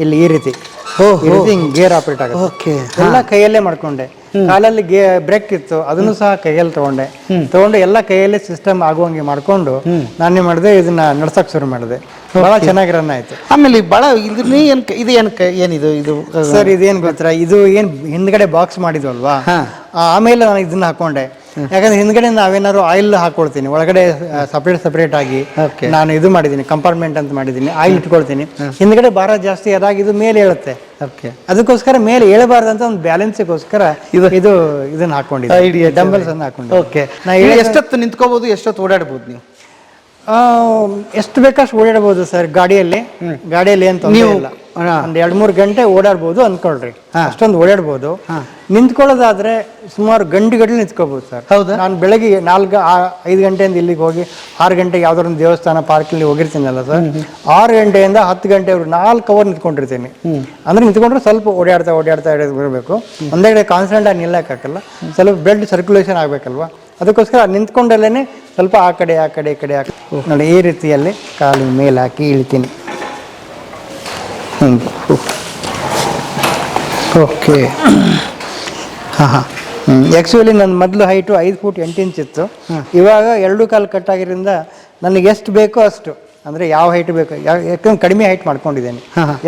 ಇಲ್ಲಿ ಈ ರೀತಿ. ಓ, ಈ ರೀತಿ ಹಿಂಗೆ ಗೇರ್ ಆಪರೇಟ್ ಆಗುತ್ತೆ. ಓಕೆ. ಎಲ್ಲ ಕೈಯಲ್ಲೇ ಮಾಡ್ಕೊಂಡೆ. ಕಾಲಲ್ಲಿ ಗೇ ಬ್ರೇಕ್ ಇತ್ತು ಅದನ್ನು ಸಹ ಕೈಯಲ್ಲಿ ತಗೊಂಡೆ. ತಗೊಂಡು ಎಲ್ಲ ಕೈಯಲ್ಲೇ ಸಿಸ್ಟಮ್ ಆಗುವಂಗೆ ಮಾಡ್ಕೊಂಡು ನಾನೇ ಮಾಡಿದೆ ಇದನ್ನ ನಡ್ಸಕ್ ಶುರು ಮಾಡಿದೆ. ಬಹಳ ಚೆನ್ನಾಗಿ ರನ್ ಆಯ್ತು. ಆಮೇಲೆ ಬಹಳ ಏನು ಇದು ಏನ್ ಏನಿದು ಇದು? ಸರ್ ಇದೇನ್ ಗೊತ್ತಾ? ಇದು ಏನ್ ಹಿಂದ್ಗಡೆ ಬಾಕ್ಸ್ ಮಾಡಿದ್ವಲ್ವಾ. ಆಮೇಲೆ ನಾನು ಇದನ್ನ ಹಾಕೊಂಡೆ. ಯಾಕಂದ್ರೆ ಹಿಂದ್ಗಡೆ ನಾವೇನಾದ್ರು ಆಯಿಲ್ ಹಾಕೊಳ್ತೀನಿ. ಒಳಗಡೆ ಸಪ್ರೇಟ್ ಸಪ್ರೇಟ್ ಆಗಿ ನಾನು ಇದು ಮಾಡಿದ್ದೀನಿ ಕಂಪಾರ್ಟ್ಮೆಂಟ್ ಅಂತ ಮಾಡಿದ್ದೀನಿ ಆಯಿಲ್ ಇಟ್ಕೊಳ್ತೀನಿ. ಹಿಂದ್ಗಡೆ ಭಾರ ಜಾಸ್ತಿ ಅದಾಗಿ ಇದು ಮೇಲೆ ಹೇಳುತ್ತೆ ಅದಕ್ಕೋಸ್ಕರ ಮೇಲೆ ಏಳಬಾರ್ದು ಅಂತ ಒಂದು ಬ್ಯಾಲೆನ್ಸ್ಗೋಸ್ಕರ ಇದು ಇದು ಇದನ್ನ ಹಾಕೊಂಡಿದ್ದೆ ಡಂಬಲ್ಸ್ ಅನ್ನ ಹಾಕೊಂಡೆ ಓಕೆ ನಾ ಎಷ್ಟೊತ್ತು ನಿಂತ್ಕೋಬಹುದು ಎಷ್ಟೊತ್ತು ಓಡಾಡ್ಬೋದು ನೀವು? ಎಷ್ಟು ಬೇಕಷ್ಟು ಓಡಾಡ್ಬೋದು ಸರ್ ಗಾಡಿಯಲ್ಲಿ. ಗಾಡಿಯಲ್ಲಿ ಅಂತ ನೀವು-. ಒಂದು ಎರಡು ಮೂರು ಗಂಟೆ ಓಡಾಡ್ಬೋದು ಅಂದ್ಕೊಳ್ರಿ ಅಷ್ಟೊಂದು ಓಡಾಡ್ಬೋದು. ನಿಂತ್ಕೊಳ್ಳೋದಾದ್ರೆ ಸುಮಾರು ಗಂಟೆ ಗಂಟೆ ನಿಂತ್ಕೋಬೋದು ಸರ್. ಹೌದಾ? ನಾನು ಬೆಳಗ್ಗೆ ನಾಲ್ಕು ಐದು ಗಂಟೆಯಿಂದ ಇಲ್ಲಿಗೆ ಹೋಗಿ ಆರು ಗಂಟೆಗೆ ಯಾವ್ದಾದ್ರು ಒಂದು ದೇವಸ್ಥಾನ ಪಾರ್ಕಲ್ಲಿ ಹೋಗಿರ್ತೀನಲ್ಲ ಸರ್. ಆರು ಗಂಟೆಯಿಂದ ಹತ್ತು ಗಂಟೆವರೆಗೂ ನಾಲ್ಕು ಅವರ್ ನಿಂತ್ಕೊಂಡಿರ್ತೀನಿ. ಅಂದ್ರೆ ನಿಂತ್ಕೊಂಡ್ರೆ ಸ್ವಲ್ಪ ಓಡಾಡ್ತಾ ಓಡಾಡ್ತಾ ಇರಬೇಕು ಒಂದೇ ಕಡೆ ಕಾನ್ಸ್ಟೆಂಟ್ ಆಗಿ ನಿಲ್ಲಕ್ಕಾಗಲ್ಲ. ಸ್ವಲ್ಪ ಬ್ಲಡ್ ಸರ್ಕ್ಯುಲೇಷನ್ ಆಗಬೇಕಲ್ವಾ? ಅದಕ್ಕೋಸ್ಕರ ನಿಂತ್ಕೊಂಡಲ್ಲೇ ಸ್ವಲ್ಪ ಆ ಕಡೆ ಆ ಕಡೆ ಈ ಕಡೆ ನೋಡಿ ಈ ರೀತಿಯಲ್ಲಿ ಕಾಲು ಮೇಲೆ ಹಾಕಿ ಇಳಿತೀನಿ. ಹಿಂಗೆ ಓಕೆ. ಹಾಂ ಹಾಂ. ಆ್ಯಕ್ಚುಲಿ ನನ್ನ ಮೊದಲು ಹೈಟು ಐದು ಫೂಟ್ ಎಂಟು ಇಂಚ್ ಇತ್ತು. ಇವಾಗ ಎರಡು ಕಾಲು ಕಟ್ಟಾಗಿರೋದ್ರಿಂದ ನನಗೆ ಎಷ್ಟು ಬೇಕೋ ಅಷ್ಟು ಅಂದರೆ ಯಾವ ಹೈಟ್ ಬೇಕು ಯಾವ ಯಾಕಂದ್ರೆ ಕಡಿಮೆ ಹೈಟ್ ಮಾಡ್ಕೊಂಡಿದ್ದೇನೆ.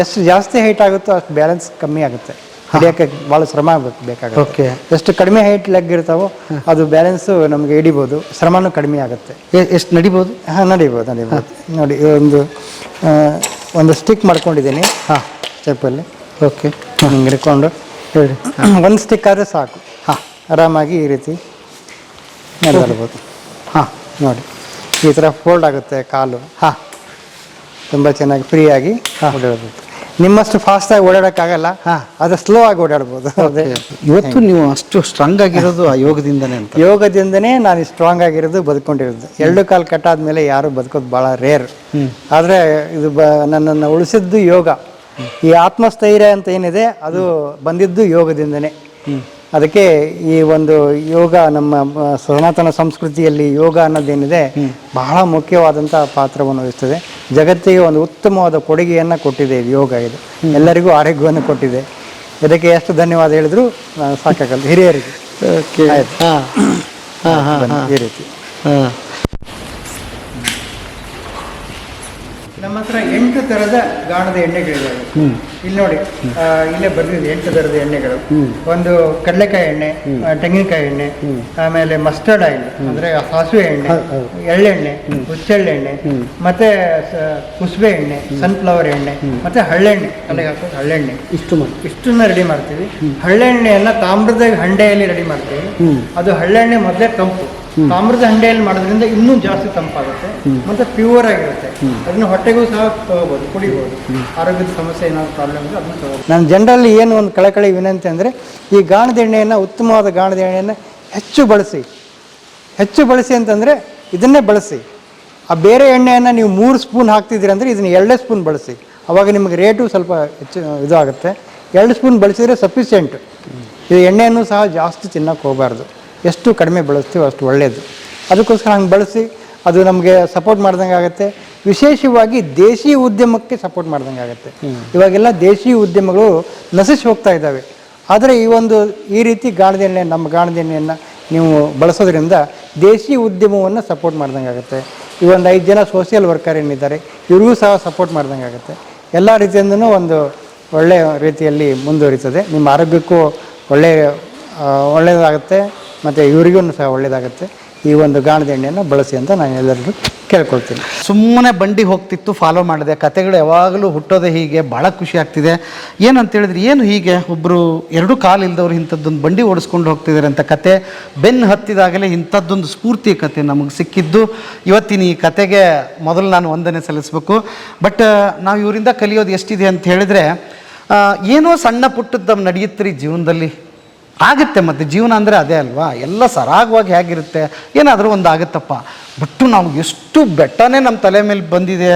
ಎಷ್ಟು ಜಾಸ್ತಿ ಹೈಟ್ ಆಗುತ್ತೋ ಅಷ್ಟು ಬ್ಯಾಲೆನ್ಸ್ ಕಮ್ಮಿ ಆಗುತ್ತೆ. ಹಿಡಿಯೋಕ್ಕೆ ಭಾಳ ಶ್ರಮ ಆಗ್ಬೇಕು ಬೇಕಾಗುತ್ತೆ. ಓಕೆ ಎಷ್ಟು ಕಡಿಮೆ ಹೈಟ್ ಲೆಗ್ ಇರ್ತಾವೋ ಅದು ಬ್ಯಾಲೆನ್ಸು ನಮಗೆ ಹಿಡಿಬೋದು. ಶ್ರಮನೂ ಕಡಿಮೆ ಆಗುತ್ತೆ. ಎಷ್ಟು ನಡಿಬೋದು? ಹಾಂ ನಡಿಬೋದು ನಡಿಬೋದು. ನೋಡಿ ಒಂದು ಒಂದು ಸ್ಟಿಕ್ ಮಾಡ್ಕೊಂಡಿದ್ದೀನಿ. ಹಾಂ. ಸ್ಟೆಪ್ಪಲ್ಲಿ ಓಕೆ ಹಿಂಗೆ ಹಿಡ್ಕೊಂಡು. ಹೇಳಿ. ಒಂದು ಸ್ಟಿಕ್ ಆದರೆ ಸಾಕು. ಹಾಂ. ಆರಾಮಾಗಿ ಈ ರೀತಿ ನಡೆದಾಡ್ಬೋದು. ಹಾಂ. ನೋಡಿ ಈ ಥರ ಫೋಲ್ಡ್ ಆಗುತ್ತೆ ಕಾಲು. ಹಾಂ. ತುಂಬ ಚೆನ್ನಾಗಿ ಫ್ರೀಯಾಗಿ ಓಡಾಡ್ಬೋದು ನಿಮ್ಮಷ್ಟು ಫಾಸ್ಟ್ ಆಗಿ ಓಡಾಡೋಕ್ಕಾಗಲ್ಲ. ಹಾಂ. ಅದು ಸ್ಲೋ ಆಗಿ ಓಡಾಡ್ಬೋದು. ಇವತ್ತು ನೀವು ಅಷ್ಟು ಸ್ಟ್ರಾಂಗ್ ಆಗಿರೋದು ಆ ಯೋಗದಿಂದನೇ ಅಂತ. ಯೋಗದಿಂದನೇ ನಾನು ಸ್ಟ್ರಾಂಗ್ ಆಗಿರೋದು ಬದುಕೊಂಡಿರೋದು. ಎರಡು ಕಾಲು ಕಟ್ಟಾದ್ಮೇಲೆ ಯಾರು ಬದುಕೋದು ಭಾಳ ರೇರ್ ಆದರೆ ಇದು ಬ ನನ್ನನ್ನು ಉಳಿಸಿದ್ದು ಯೋಗ. ಈ ಆತ್ಮಸ್ಥೈರ್ಯ ಅಂತ ಏನಿದೆ ಅದು ಬಂದಿದ್ದು ಯೋಗದಿಂದನೇ. ಅದಕ್ಕೆ ಈ ಒಂದು ಯೋಗ ನಮ್ಮ ಸನಾತನ ಸಂಸ್ಕೃತಿಯಲ್ಲಿ ಯೋಗ ಅನ್ನೋದೇನಿದೆ ಬಹಳ ಮುಖ್ಯವಾದಂಥ ಪಾತ್ರವನ್ನು ವಹಿಸ್ತದೆ. ಜಗತ್ತಿಗೆ ಒಂದು ಉತ್ತಮವಾದ ಕೊಡುಗೆಯನ್ನು ಕೊಟ್ಟಿದೆ ಇದು ಯೋಗ ಇದು. ಎಲ್ಲರಿಗೂ ಆರೋಗ್ಯವನ್ನು ಕೊಟ್ಟಿದೆ. ಇದಕ್ಕೆ ಎಷ್ಟು ಧನ್ಯವಾದ ಹೇಳಿದ್ರು ಸಾಕಾಗಲ್ಲ. ಹಿರಿಯರಿಗೆ. ಓಕೆ ಆಯ್ತು. ಹಾಂ. ಹಾಂ ಹಾಂ ಈ ರೀತಿ. ನಮ್ಮ ಹತ್ರ ಎಂಟು ತರದ ಗಾಣದ ಎಣ್ಣೆಗಳಿದ್ದಾವೆ ಇಲ್ಲಿ ನೋಡಿ ಆ, ಇಲ್ಲೇ ಬರ್ದಿದೆ ಎಂಟು ತರದ ಎಣ್ಣೆಗಳು. ಒಂದು ಕಡಲೆಕಾಯಿ ಎಣ್ಣೆ ಆ, ತೆಂಗಿನಕಾಯಿ ಎಣ್ಣೆ ಆಮೇಲೆ ಮಸ್ಟರ್ಡ್ ಆಯಿಲ್ ಅಂದ್ರೆ ಸಾಸಿವೆ ಎಣ್ಣೆ ಎಳ್ಳೆಣ್ಣೆ ಹುಚ್ಚೆಳ್ಳೆಣ್ಣೆ ಮತ್ತೆ ಕುಸುಬೆ ಎಣ್ಣೆ ಸನ್ಫ್ಲವರ್ ಎಣ್ಣೆ ಮತ್ತೆ ಹಳ್ಳೆಣ್ಣೆ ತಲೆಗೆ ಹಾಕೋದು ಹಳ್ಳೆಣ್ಣೆ. ಇಷ್ಟು ಇಷ್ಟನ್ನ ರೆಡಿ ಮಾಡ್ತೀವಿ. ಹಳ್ಳೆಣ್ಣೆಯನ್ನ ತಾಮ್ರದ ಹಂಡೆಯಲ್ಲಿ ರೆಡಿ ಮಾಡ್ತೀವಿ. ಅದು ಹಳ್ಳೆಣ್ಣೆ ಮೊದಲೇ ತಂಪು. ತಾಮ್ರದ ಹಂಡೆಯಲ್ಲಿ ಮಾಡೋದ್ರಿಂದ ಇನ್ನೂ ಜಾಸ್ತಿ ತಂಪಾಗುತ್ತೆ. ಮತ್ತೆ ಪ್ಯೂರ್ ಆಗಿರುತ್ತೆ. ಅದನ್ನ ಹೊಟ್ಟೆಗೂ ಸಹ ತಗೋಬಹುದು ಕುಡಿಬಹುದು ಆರೋಗ್ಯದ ಸಮಸ್ಯೆ ಏನಾದ್ರು ಪ್ರಾಬ್ಲಮ್ ಇದ್ರೆ ಅದನ್ನ ತಗೋಬಹುದು ನಾನು ಜನರಲ್ಲಿ ಏನು ಒಂದು ಕಳಕಳಿ ವಿನಂತಿ ಅಂದರೆ ಈ ಗಾಣದ ಎಣ್ಣೆಯನ್ನು ಉತ್ತಮವಾದ ಗಾಣದ ಎಣ್ಣೆಯನ್ನು ಹೆಚ್ಚು ಬಳಸಿ. ಹೆಚ್ಚು ಬಳಸಿ ಅಂತಂದರೆ ಇದನ್ನೇ ಬಳಸಿ. ಆ ಬೇರೆ ಎಣ್ಣೆಯನ್ನು ನೀವು ಮೂರು ಸ್ಪೂನ್ ಹಾಕ್ತಿದ್ದೀರಿ ಅಂದರೆ ಇದನ್ನು ಎರಡೇ ಸ್ಪೂನ್ ಬಳಸಿ. ಅವಾಗ ನಿಮಗೆ ರೇಟು ಸ್ವಲ್ಪ ಹೆಚ್ಚು ಇದು ಆಗುತ್ತೆ. ಎರಡು ಸ್ಪೂನ್ ಬಳಸಿದರೆ ಸಫಿಷಿಯೆಂಟ್ ಇದು ಎಣ್ಣೆಯನ್ನು ಸಹ ಜಾಸ್ತಿ ತಿನ್ನೋಕೆ ಹೋಗಬಾರ್ದು. ಎಷ್ಟು ಕಡಿಮೆ ಬಳಸ್ತೀವೋ ಅಷ್ಟು ಒಳ್ಳೆಯದು ಅದಕ್ಕೋಸ್ಕರ ಹಂಗೆ ಬಳಸಿ ಅದು ನಮಗೆ ಸಪೋರ್ಟ್ ಮಾಡ್ದಂಗೆ ಆಗುತ್ತೆ. ವಿಶೇಷವಾಗಿ ದೇಶಿ ಉದ್ಯಮಕ್ಕೆ ಸಪೋರ್ಟ್ ಮಾಡ್ದಂಗೆ ಆಗುತ್ತೆ. ಇವಾಗೆಲ್ಲ ದೇಶಿ ಉದ್ಯಮಗಳು ನಶಿಸಿ ಹೋಗ್ತಾ ಇದ್ದಾವೆ. ಆದರೆ ಈ ಒಂದು ಈ ರೀತಿ ಗಾಣದ ಎಣ್ಣೆ ನಮ್ಮ ಗಾಣದ ಎಣ್ಣೆಯನ್ನು ನೀವು ಬಳಸೋದ್ರಿಂದ ದೇಶಿ ಉದ್ಯಮವನ್ನು ಸಪೋರ್ಟ್ ಮಾಡ್ದಂಗೆ ಆಗುತ್ತೆ. ಈ ಒಂದು ಐದು ಜನ ಸೋಷಿಯಲ್ ವರ್ಕರ್ ಏನಿದ್ದಾರೆ ಇವ್ರಿಗೂ ಸಹ ಸಪೋರ್ಟ್ ಮಾಡ್ದಂಗೆ ಆಗುತ್ತೆ. ಎಲ್ಲ ರೀತಿಯಿಂದನೂ ಒಂದು ಒಳ್ಳೆಯ ರೀತಿಯಲ್ಲಿ ಮುಂದುವರಿತದೆ. ನಿಮ್ಮ ಆರೋಗ್ಯಕ್ಕೂ ಒಳ್ಳೆಯ ಒಳ್ಳೆಯದಾಗುತ್ತೆ ಮತ್ತು ಇವರಿಗೂ ಸಹ ಒಳ್ಳೆಯದಾಗುತ್ತೆ ಈ ಒಂದು ಗಾಣದ ಎಣ್ಣೆಯನ್ನು ಬಳಸಿ ಅಂತ ನಾನು ಎಲ್ಲರಿಗೂ ಕೇಳ್ಕೊಳ್ತೀನಿ. ಸುಮ್ಮನೆ ಬಂಡಿ ಹೋಗ್ತಿತ್ತು ಫಾಲೋ ಮಾಡಿದೆ. ಕತೆಗಳು ಯಾವಾಗಲೂ ಹುಟ್ಟೋದೇ ಹೀಗೆ, ಭಾಳ ಖುಷಿ ಆಗ್ತಿದೆ. ಏನಂತ ಹೇಳಿದ್ರೆ, ಏನು ಹೀಗೆ? ಒಬ್ಬರು ಎರಡು ಕಾಲು ಇಲ್ದವ್ರು ಇಂಥದ್ದೊಂದು ಬಂಡಿ ಓಡಿಸ್ಕೊಂಡು ಹೋಗ್ತಿದ್ದಾರೆ ಅಂತ ಕತೆ. ಬೆನ್ನು ಹತ್ತಿದಾಗಲೇ ಇಂಥದ್ದೊಂದು ಸ್ಫೂರ್ತಿ ಕತೆ ನಮಗೆ ಸಿಕ್ಕಿದ್ದು. ಇವತ್ತಿನ ಈ ಕತೆಗೆ ಮೊದಲು ನಾನು ವಂದನೆ ಸಲ್ಲಿಸಬೇಕು. ಬಟ್ ನಾವು ಇವರಿಂದ ಕಲಿಯೋದು ಎಷ್ಟಿದೆ ಅಂತ ಹೇಳಿದ್ರೆ ಏನೋ ಸಣ್ಣ ಪುಟ್ಟದ್ದು ನಡೆಯುತ್ತೆ ಜೀವನದಲ್ಲಿ. ಆಗುತ್ತೆ ಮತ್ತು ಜೀವನ ಅಂದರೆ ಅದೇ ಅಲ್ವಾ? ಎಲ್ಲ ಸರಾಗವಾಗಿ ಹೇಗಿರುತ್ತೆ? ಏನಾದರೂ ಒಂದು ಆಗುತ್ತಪ್ಪ. ಬಿಟ್ಟು ನಾವು ಎಷ್ಟು ಬೆಟ್ಟನೇ ನಮ್ಮ ತಲೆ ಮೇಲೆ ಬಂದಿದೆ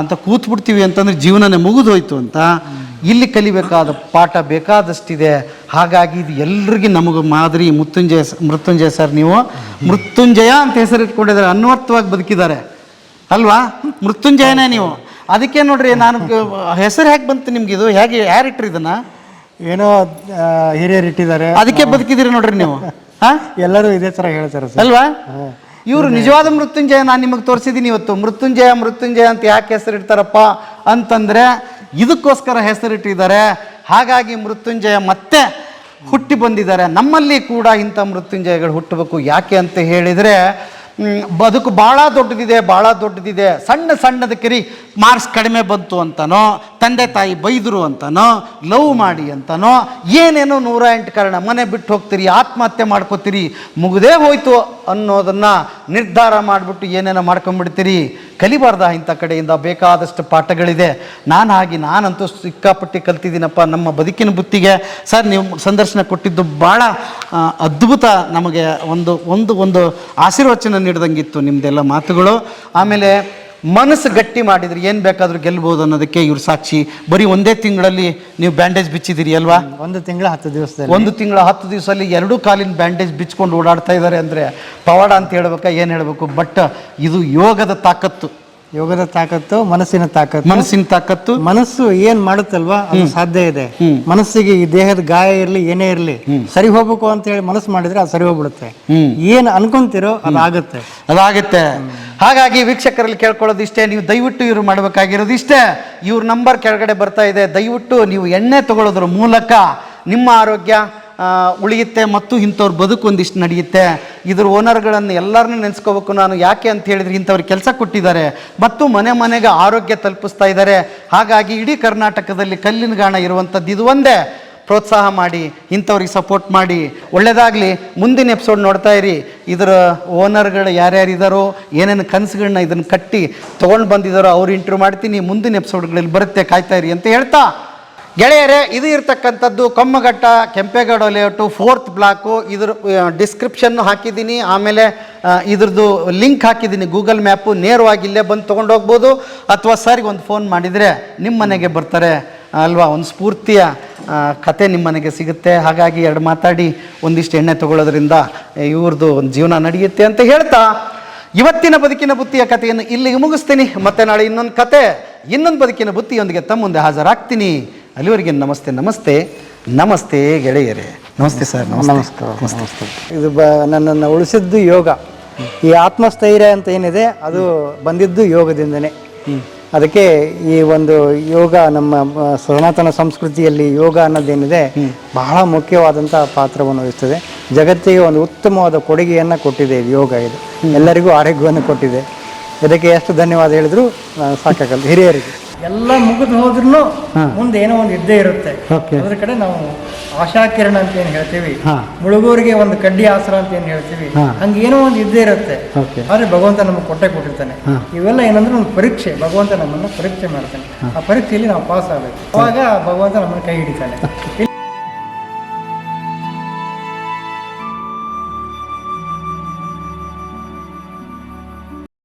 ಅಂತ ಕೂತ್ಬಿಡ್ತೀವಿ ಅಂತಂದ್ರೆ ಜೀವನನೇ ಮುಗಿದೋಯ್ತು ಅಂತ. ಇಲ್ಲಿ ಕಲಿಬೇಕಾದ ಪಾಠ ಬೇಕಾದಷ್ಟಿದೆ. ಹಾಗಾಗಿ ಇದು ಎಲ್ರಿಗೂ ನಮಗೆ ಮಾದರಿ. ಮೃತ್ಯುಂಜಯ ಮೃತ್ಯುಂಜಯ ಸರ್ ನೀವು. ಮೃತ್ಯುಂಜಯ ಅಂತ ಹೆಸರಿಟ್ಕೊಂಡಿದ್ದಾರೆ ಅನ್ವರ್ಥವಾಗಿ ಬದುಕಿದ್ದಾರೆ. ಅಲ್ವಾ? ಮೃತ್ಯುಂಜಯನೇ ನೀವು. ಅದಕ್ಕೆ ನೋಡ್ರಿ, ನಾನು ಹೆಸರು ಹೇಗೆ ಬಂತು ನಿಮ್ಗೆ ಇದು? ಹೇಗೆ ಯಾರು ಇದನ್ನು ಇದನ್ನ? ಏನೋ ಹಿರಿಯರು ಇಟ್ಟಿದ್ದಾರೆ. ಅದಕ್ಕೆ ಬದುಕಿದಿರಿ ನೋಡ್ರಿ ನೀವು. ಹಾ? ಎಲ್ಲರೂ ಇದೇ ಥರ ಹೇಳ್ತಾರೆ ಸರ್. ಅಲ್ವಾ? ಇವರು ನಿಜವಾದ ಮೃತ್ಯುಂಜಯ ನಾನು ನಿಮಗೆ ತೋರಿಸಿದ್ದೀನಿ ಇವತ್ತು. ಮೃತ್ಯುಂಜಯ ಮೃತ್ಯುಂಜಯ ಅಂತ ಯಾಕೆ ಹೆಸರಿಡ್ತಾರಪ್ಪ ಅಂತಂದ್ರೆ ಇದಕ್ಕೋಸ್ಕರ ಹೆಸರಿಟ್ಟಿದ್ದಾರೆ. ಹಾಗಾಗಿ ಮೃತ್ಯುಂಜಯ ಮತ್ತೆ ಹುಟ್ಟಿ ಬಂದಿದ್ದಾರೆ. ನಮ್ಮಲ್ಲಿ ಕೂಡ ಇಂಥ ಮೃತ್ಯುಂಜಯಗಳು ಹುಟ್ಟಬೇಕು. ಯಾಕೆ ಅಂತ ಹೇಳಿದರೆ ಬದುಕು ಭಾಳ ದೊಡ್ಡದಿದೆ ಭಾಳ ದೊಡ್ಡದಿದೆ. ಸಣ್ಣ ಸಣ್ಣದಕ್ಕೆ ರೀ ಮಾರ್ಕ್ಸ್ ಕಡಿಮೆ ಬಂತು ಅಂತನೋ, ತಂದೆ ತಾಯಿ ಬೈದರು ಅಂತನೋ, ಲವ್ ಮಾಡಿ ಅಂತನೋ, ಏನೇನೋ ನೂರ ಎಂಟು ಕಾರಣ, ಮನೆ ಬಿಟ್ಟು ಹೋಗ್ತೀರಿ, ಆತ್ಮಹತ್ಯೆ ಮಾಡ್ಕೋತೀರಿ, ಮುಗದೇ ಹೋಯ್ತು ಅನ್ನೋದನ್ನು ನಿರ್ಧಾರ ಮಾಡಿಬಿಟ್ಟು ಏನೇನೋ ಮಾಡ್ಕೊಂಡ್ಬಿಡ್ತೀರಿ ಕಲಿಬಾರ್ದ ಇಂಥ ಕಡೆಯಿಂದ ಬೇಕಾದಷ್ಟು ಪಾಠಗಳಿದೆ. ನಾನು ಹಾಗೆ, ನಾನಂತೂ ಸಿಕ್ಕಾಪಟ್ಟಿ ಕಲ್ತಿದ್ದೀನಪ್ಪ ನಮ್ಮ ಬದುಕಿನ ಬುತ್ತಿಗೆ. ಸರ್, ನೀವು ಸಂದರ್ಶನ ಕೊಟ್ಟಿದ್ದು ಭಾಳ ಅದ್ಭುತ ನಮಗೆ ಒಂದು ಒಂದು ಒಂದು ಆಶೀರ್ವಚನ ನೀಡಿದಂಗಿತ್ತು ನಿಮ್ಮದೆಲ್ಲ ಮಾತುಗಳು. ಆಮೇಲೆ ಮನಸ್ಸು ಗಟ್ಟಿ ಮಾಡಿದ್ರೆ ಏನು ಬೇಕಾದರೂ ಗೆಲ್ಬೋದು ಅನ್ನೋದಕ್ಕೆ ಇವ್ರು ಸಾಕ್ಷಿ. ಬರೀ ಒಂದೇ ತಿಂಗಳಲ್ಲಿ ನೀವು ಬ್ಯಾಂಡೇಜ್ ಬಿಚ್ಚಿದ್ದೀರಿ ಅಲ್ವಾ? ಒಂದು ತಿಂಗಳ ಹತ್ತು ದಿವಸದಲ್ಲಿ. ಒಂದು ತಿಂಗಳ ಹತ್ತು ದಿವಸದಲ್ಲಿ ಎರಡು ಕಾಲಿನ ಬ್ಯಾಂಡೇಜ್ ಬಿಚ್ಕೊಂಡು ಓಡಾಡ್ತಾ ಇದ್ದಾರೆ ಅಂದರೆ ಪವಾಡ ಅಂತ ಹೇಳ್ಬೇಕಾ ಏನು ಹೇಳಬೇಕು? ಬಟ್ ಇದು ಯೋಗದ ತಾಕತ್ತು. ಯೋಗದ ತಾಕತ್ತು ಮನಸ್ಸಿನ ತಾಕತ್ತು. ಮನಸ್ಸಿನ ತಾಕತ್ತು. ಮನಸ್ಸು ಏನ್ ಮಾಡುತ್ತಲ್ವಾ ಅದು ಸಾಧ್ಯ ಇದೆ. ಮನಸ್ಸಿಗೆ ಈ ದೇಹದ ಗಾಯ ಇರ್ಲಿ ಏನೇ ಇರ್ಲಿ ಸರಿ ಹೋಗ್ಬೇಕು ಅಂತ ಹೇಳಿ ಮನಸ್ಸು ಮಾಡಿದ್ರೆ ಅದು ಸರಿ ಹೋಗ್ಬಿಡುತ್ತೆ. ಏನ್ ಅನ್ಕೊಂತಿರೋ ಅದು ಆಗುತ್ತೆ ಅದಾಗುತ್ತೆ. ಹಾಗಾಗಿ ವೀಕ್ಷಕರಲ್ಲಿ ಕೇಳ್ಕೊಳ್ಳೋದು ಇಷ್ಟೇ ನೀವು ದಯವಿಟ್ಟು ಇವ್ರು ಮಾಡಬೇಕಾಗಿರೋದು ಇಷ್ಟೇ. ಇವ್ರ ನಂಬರ್ ಕೆಳಗಡೆ ಬರ್ತಾ ಇದೆ. ದಯವಿಟ್ಟು ನೀವು ಎಣ್ಣೆ ತಗೊಳ್ಳೋದ್ರ ಮೂಲಕ ನಿಮ್ಮ ಆರೋಗ್ಯ ಉಳಿಯುತ್ತೆ ಮತ್ತು ಇಂಥವ್ರ ಬದುಕು ಒಂದಿಷ್ಟು ನಡೆಯುತ್ತೆ. ಇದ್ರ ಓನರ್ಗಳನ್ನು ಎಲ್ಲರನ್ನೂ ನೆನೆಸ್ಕೋಬೇಕು ನಾನು. ಯಾಕೆ ಅಂತ ಹೇಳಿದ್ರೆ ಇಂಥವ್ರು ಕೆಲಸ ಕೊಟ್ಟಿದ್ದಾರೆ. ಮತ್ತು ಮನೆ ಮನೆಗೆ ಆರೋಗ್ಯ ತಲುಪಿಸ್ತಾ ಇದ್ದಾರೆ. ಹಾಗಾಗಿ ಇಡೀ ಕರ್ನಾಟಕದಲ್ಲಿ ಕಲ್ಲಿನ ಗಾಣ ಇರುವಂಥದ್ದು ಇದು ಒಂದೇ. ಪ್ರೋತ್ಸಾಹ ಮಾಡಿ, ಇಂಥವ್ರಿಗೆ ಸಪೋರ್ಟ್ ಮಾಡಿ. ಒಳ್ಳೆಯದಾಗಲಿ ಮುಂದಿನ ಎಪಿಸೋಡ್ ನೋಡ್ತಾ ಇರಿ. ಇದರ ಓನರ್ಗಳು ಯಾರ್ಯಾರು ಇದ್ದಾರೋ ಏನೇನು ಕನಸುಗಳನ್ನ ಇದನ್ನು ಕಟ್ಟಿ ತೊಗೊಂಡು ಬಂದಿದ್ದಾರೋ ಅವ್ರು ಇಂಟರ್ವ್ಯೂ ಮಾಡ್ತೀನಿ. ಮುಂದಿನ ಎಪಿಸೋಡ್ಗಳಲ್ಲಿ ಬರುತ್ತೆ, ಕಾಯ್ತಾ ಇರಿ ಅಂತ ಹೇಳ್ತಾ ಗೆಳೆಯರೇ, ಇದು ಇರ್ತಕ್ಕಂಥದ್ದು Kammaghatta Kempegowda layout fourth block ಇದ್ರ ಡಿಸ್ಕ್ರಿಪ್ಷನ್ನು ಹಾಕಿದ್ದೀನಿ. ಆಮೇಲೆ ಇದ್ರದ್ದು ಲಿಂಕ್ ಹಾಕಿದ್ದೀನಿ ಗೂಗಲ್ ಮ್ಯಾಪು ನೇರವಾಗಿ ಇಲ್ಲೇ ಬಂದು ತೊಗೊಂಡು ಹೋಗ್ಬೋದು. ಅಥವಾ ಸರ್ಗೆ ಒಂದು ಫೋನ್ ಮಾಡಿದರೆ ನಿಮ್ಮ ಮನೆಗೆ ಬರ್ತಾರೆ. ಅಲ್ವಾ? ಒಂದು ಸ್ಫೂರ್ತಿಯ ಕತೆ ನಿಮ್ಮ ಮನೆಗೆ ಸಿಗುತ್ತೆ. ಹಾಗಾಗಿ ಎರಡು ಮಾತಾಡಿ, ಒಂದಿಷ್ಟು ಎಣ್ಣೆ ತಗೊಳ್ಳೋದ್ರಿಂದ ಇವ್ರದ್ದು ಒಂದು ಜೀವನ ನಡೆಯುತ್ತೆ ಅಂತ ಹೇಳ್ತಾ, ಇವತ್ತಿನ ಬದುಕಿನ ಬುತ್ತಿಯ ಕಥೆಯನ್ನು ಇಲ್ಲಿಗೆ ಮುಗಿಸ್ತೀನಿ. ಮತ್ತೆ ನಾಳೆ ಇನ್ನೊಂದು ಕತೆ, ಇನ್ನೊಂದು ಬದುಕಿನ ಬುತ್ತಿಯೊಂದಿಗೆ ತಮ್ಮ ಮುಂದೆ ಹಾಜರಾಗ್ತೀನಿ. ಅಲ್ಲಿವರೆಗೆ ನಮಸ್ತೆ ನಮಸ್ತೆ ನಮಸ್ತೆ ಗೆಳೆಯರೇ. ನಮಸ್ತೆ ಸರ್ ನಮಸ್ಕಾರ ನಮಸ್ತೆ. ಇದು ಬ ನನ್ನನ್ನು ಉಳಿಸಿದ್ದು ಯೋಗ. ಈ ಆತ್ಮಸ್ಥೈರ್ಯ ಅಂತ ಏನಿದೆ ಅದು ಬಂದಿದ್ದು ಯೋಗದಿಂದನೇ. ಅದಕ್ಕೆ ಈ ಒಂದು ಯೋಗ ನಮ್ಮ ಸನಾತನ ಸಂಸ್ಕೃತಿಯಲ್ಲಿ ಯೋಗ ಅನ್ನೋದೇನಿದೆ ಬಹಳ ಮುಖ್ಯವಾದಂಥ ಪಾತ್ರವನ್ನು ವಹಿಸ್ತದೆ. ಜಗತ್ತಿಗೆ ಒಂದು ಉತ್ತಮವಾದ ಕೊಡುಗೆಯನ್ನು ಕೊಟ್ಟಿದೆ ಇದು ಯೋಗ ಇದು. ಎಲ್ಲರಿಗೂ ಆರೋಗ್ಯವನ್ನು ಕೊಟ್ಟಿದೆ. ಇದಕ್ಕೆ ಎಷ್ಟು ಧನ್ಯವಾದ ಹೇಳಿದ್ರು ಸಾಕಾಗಲ್ಲ ಹಿರಿಯರಿಗೆ. ಎಲ್ಲ ಮುಗಿದು ಹೋದ್ರೂ ಮುಂದೆ ಏನೋ ಒಂದು ಇದ್ದೇ ಇರುತ್ತೆ. ಅದ್ರ ಕಡೆ ನಾವು ಆಶಾಕಿರಣ ಅಂತ ಏನು ಹೇಳ್ತೀವಿ. ಮುಳುಗೋರಿಗೆ ಒಂದು ಕಡ್ಡಿ ಆಸರ ಅಂತ ಏನು ಹೇಳ್ತೀವಿ. ಹಂಗೆ ಏನೋ ಒಂದು ಇದ್ದೇ ಇರುತ್ತೆ. ಆದ್ರೆ ಭಗವಂತ ನಮಗೆ ಕೊಟ್ಟೆ ಕೊಟ್ಟಿರ್ತಾನೆ. ಇವೆಲ್ಲ ಏನಂದ್ರೆ ಒಂದು ಪರೀಕ್ಷೆ. ಭಗವಂತ ನಮ್ಮನ್ನ ಪರೀಕ್ಷೆ ಮಾಡ್ತಾನೆ. ಆ ಪರೀಕ್ಷೆಯಲ್ಲಿ ನಾವು ಪಾಸ್ ಆಗಬೇಕು. ಅವಾಗ ಭಗವಂತ ನಮ್ಮನ್ನ ಕೈ ಹಿಡಿತಾನೆ.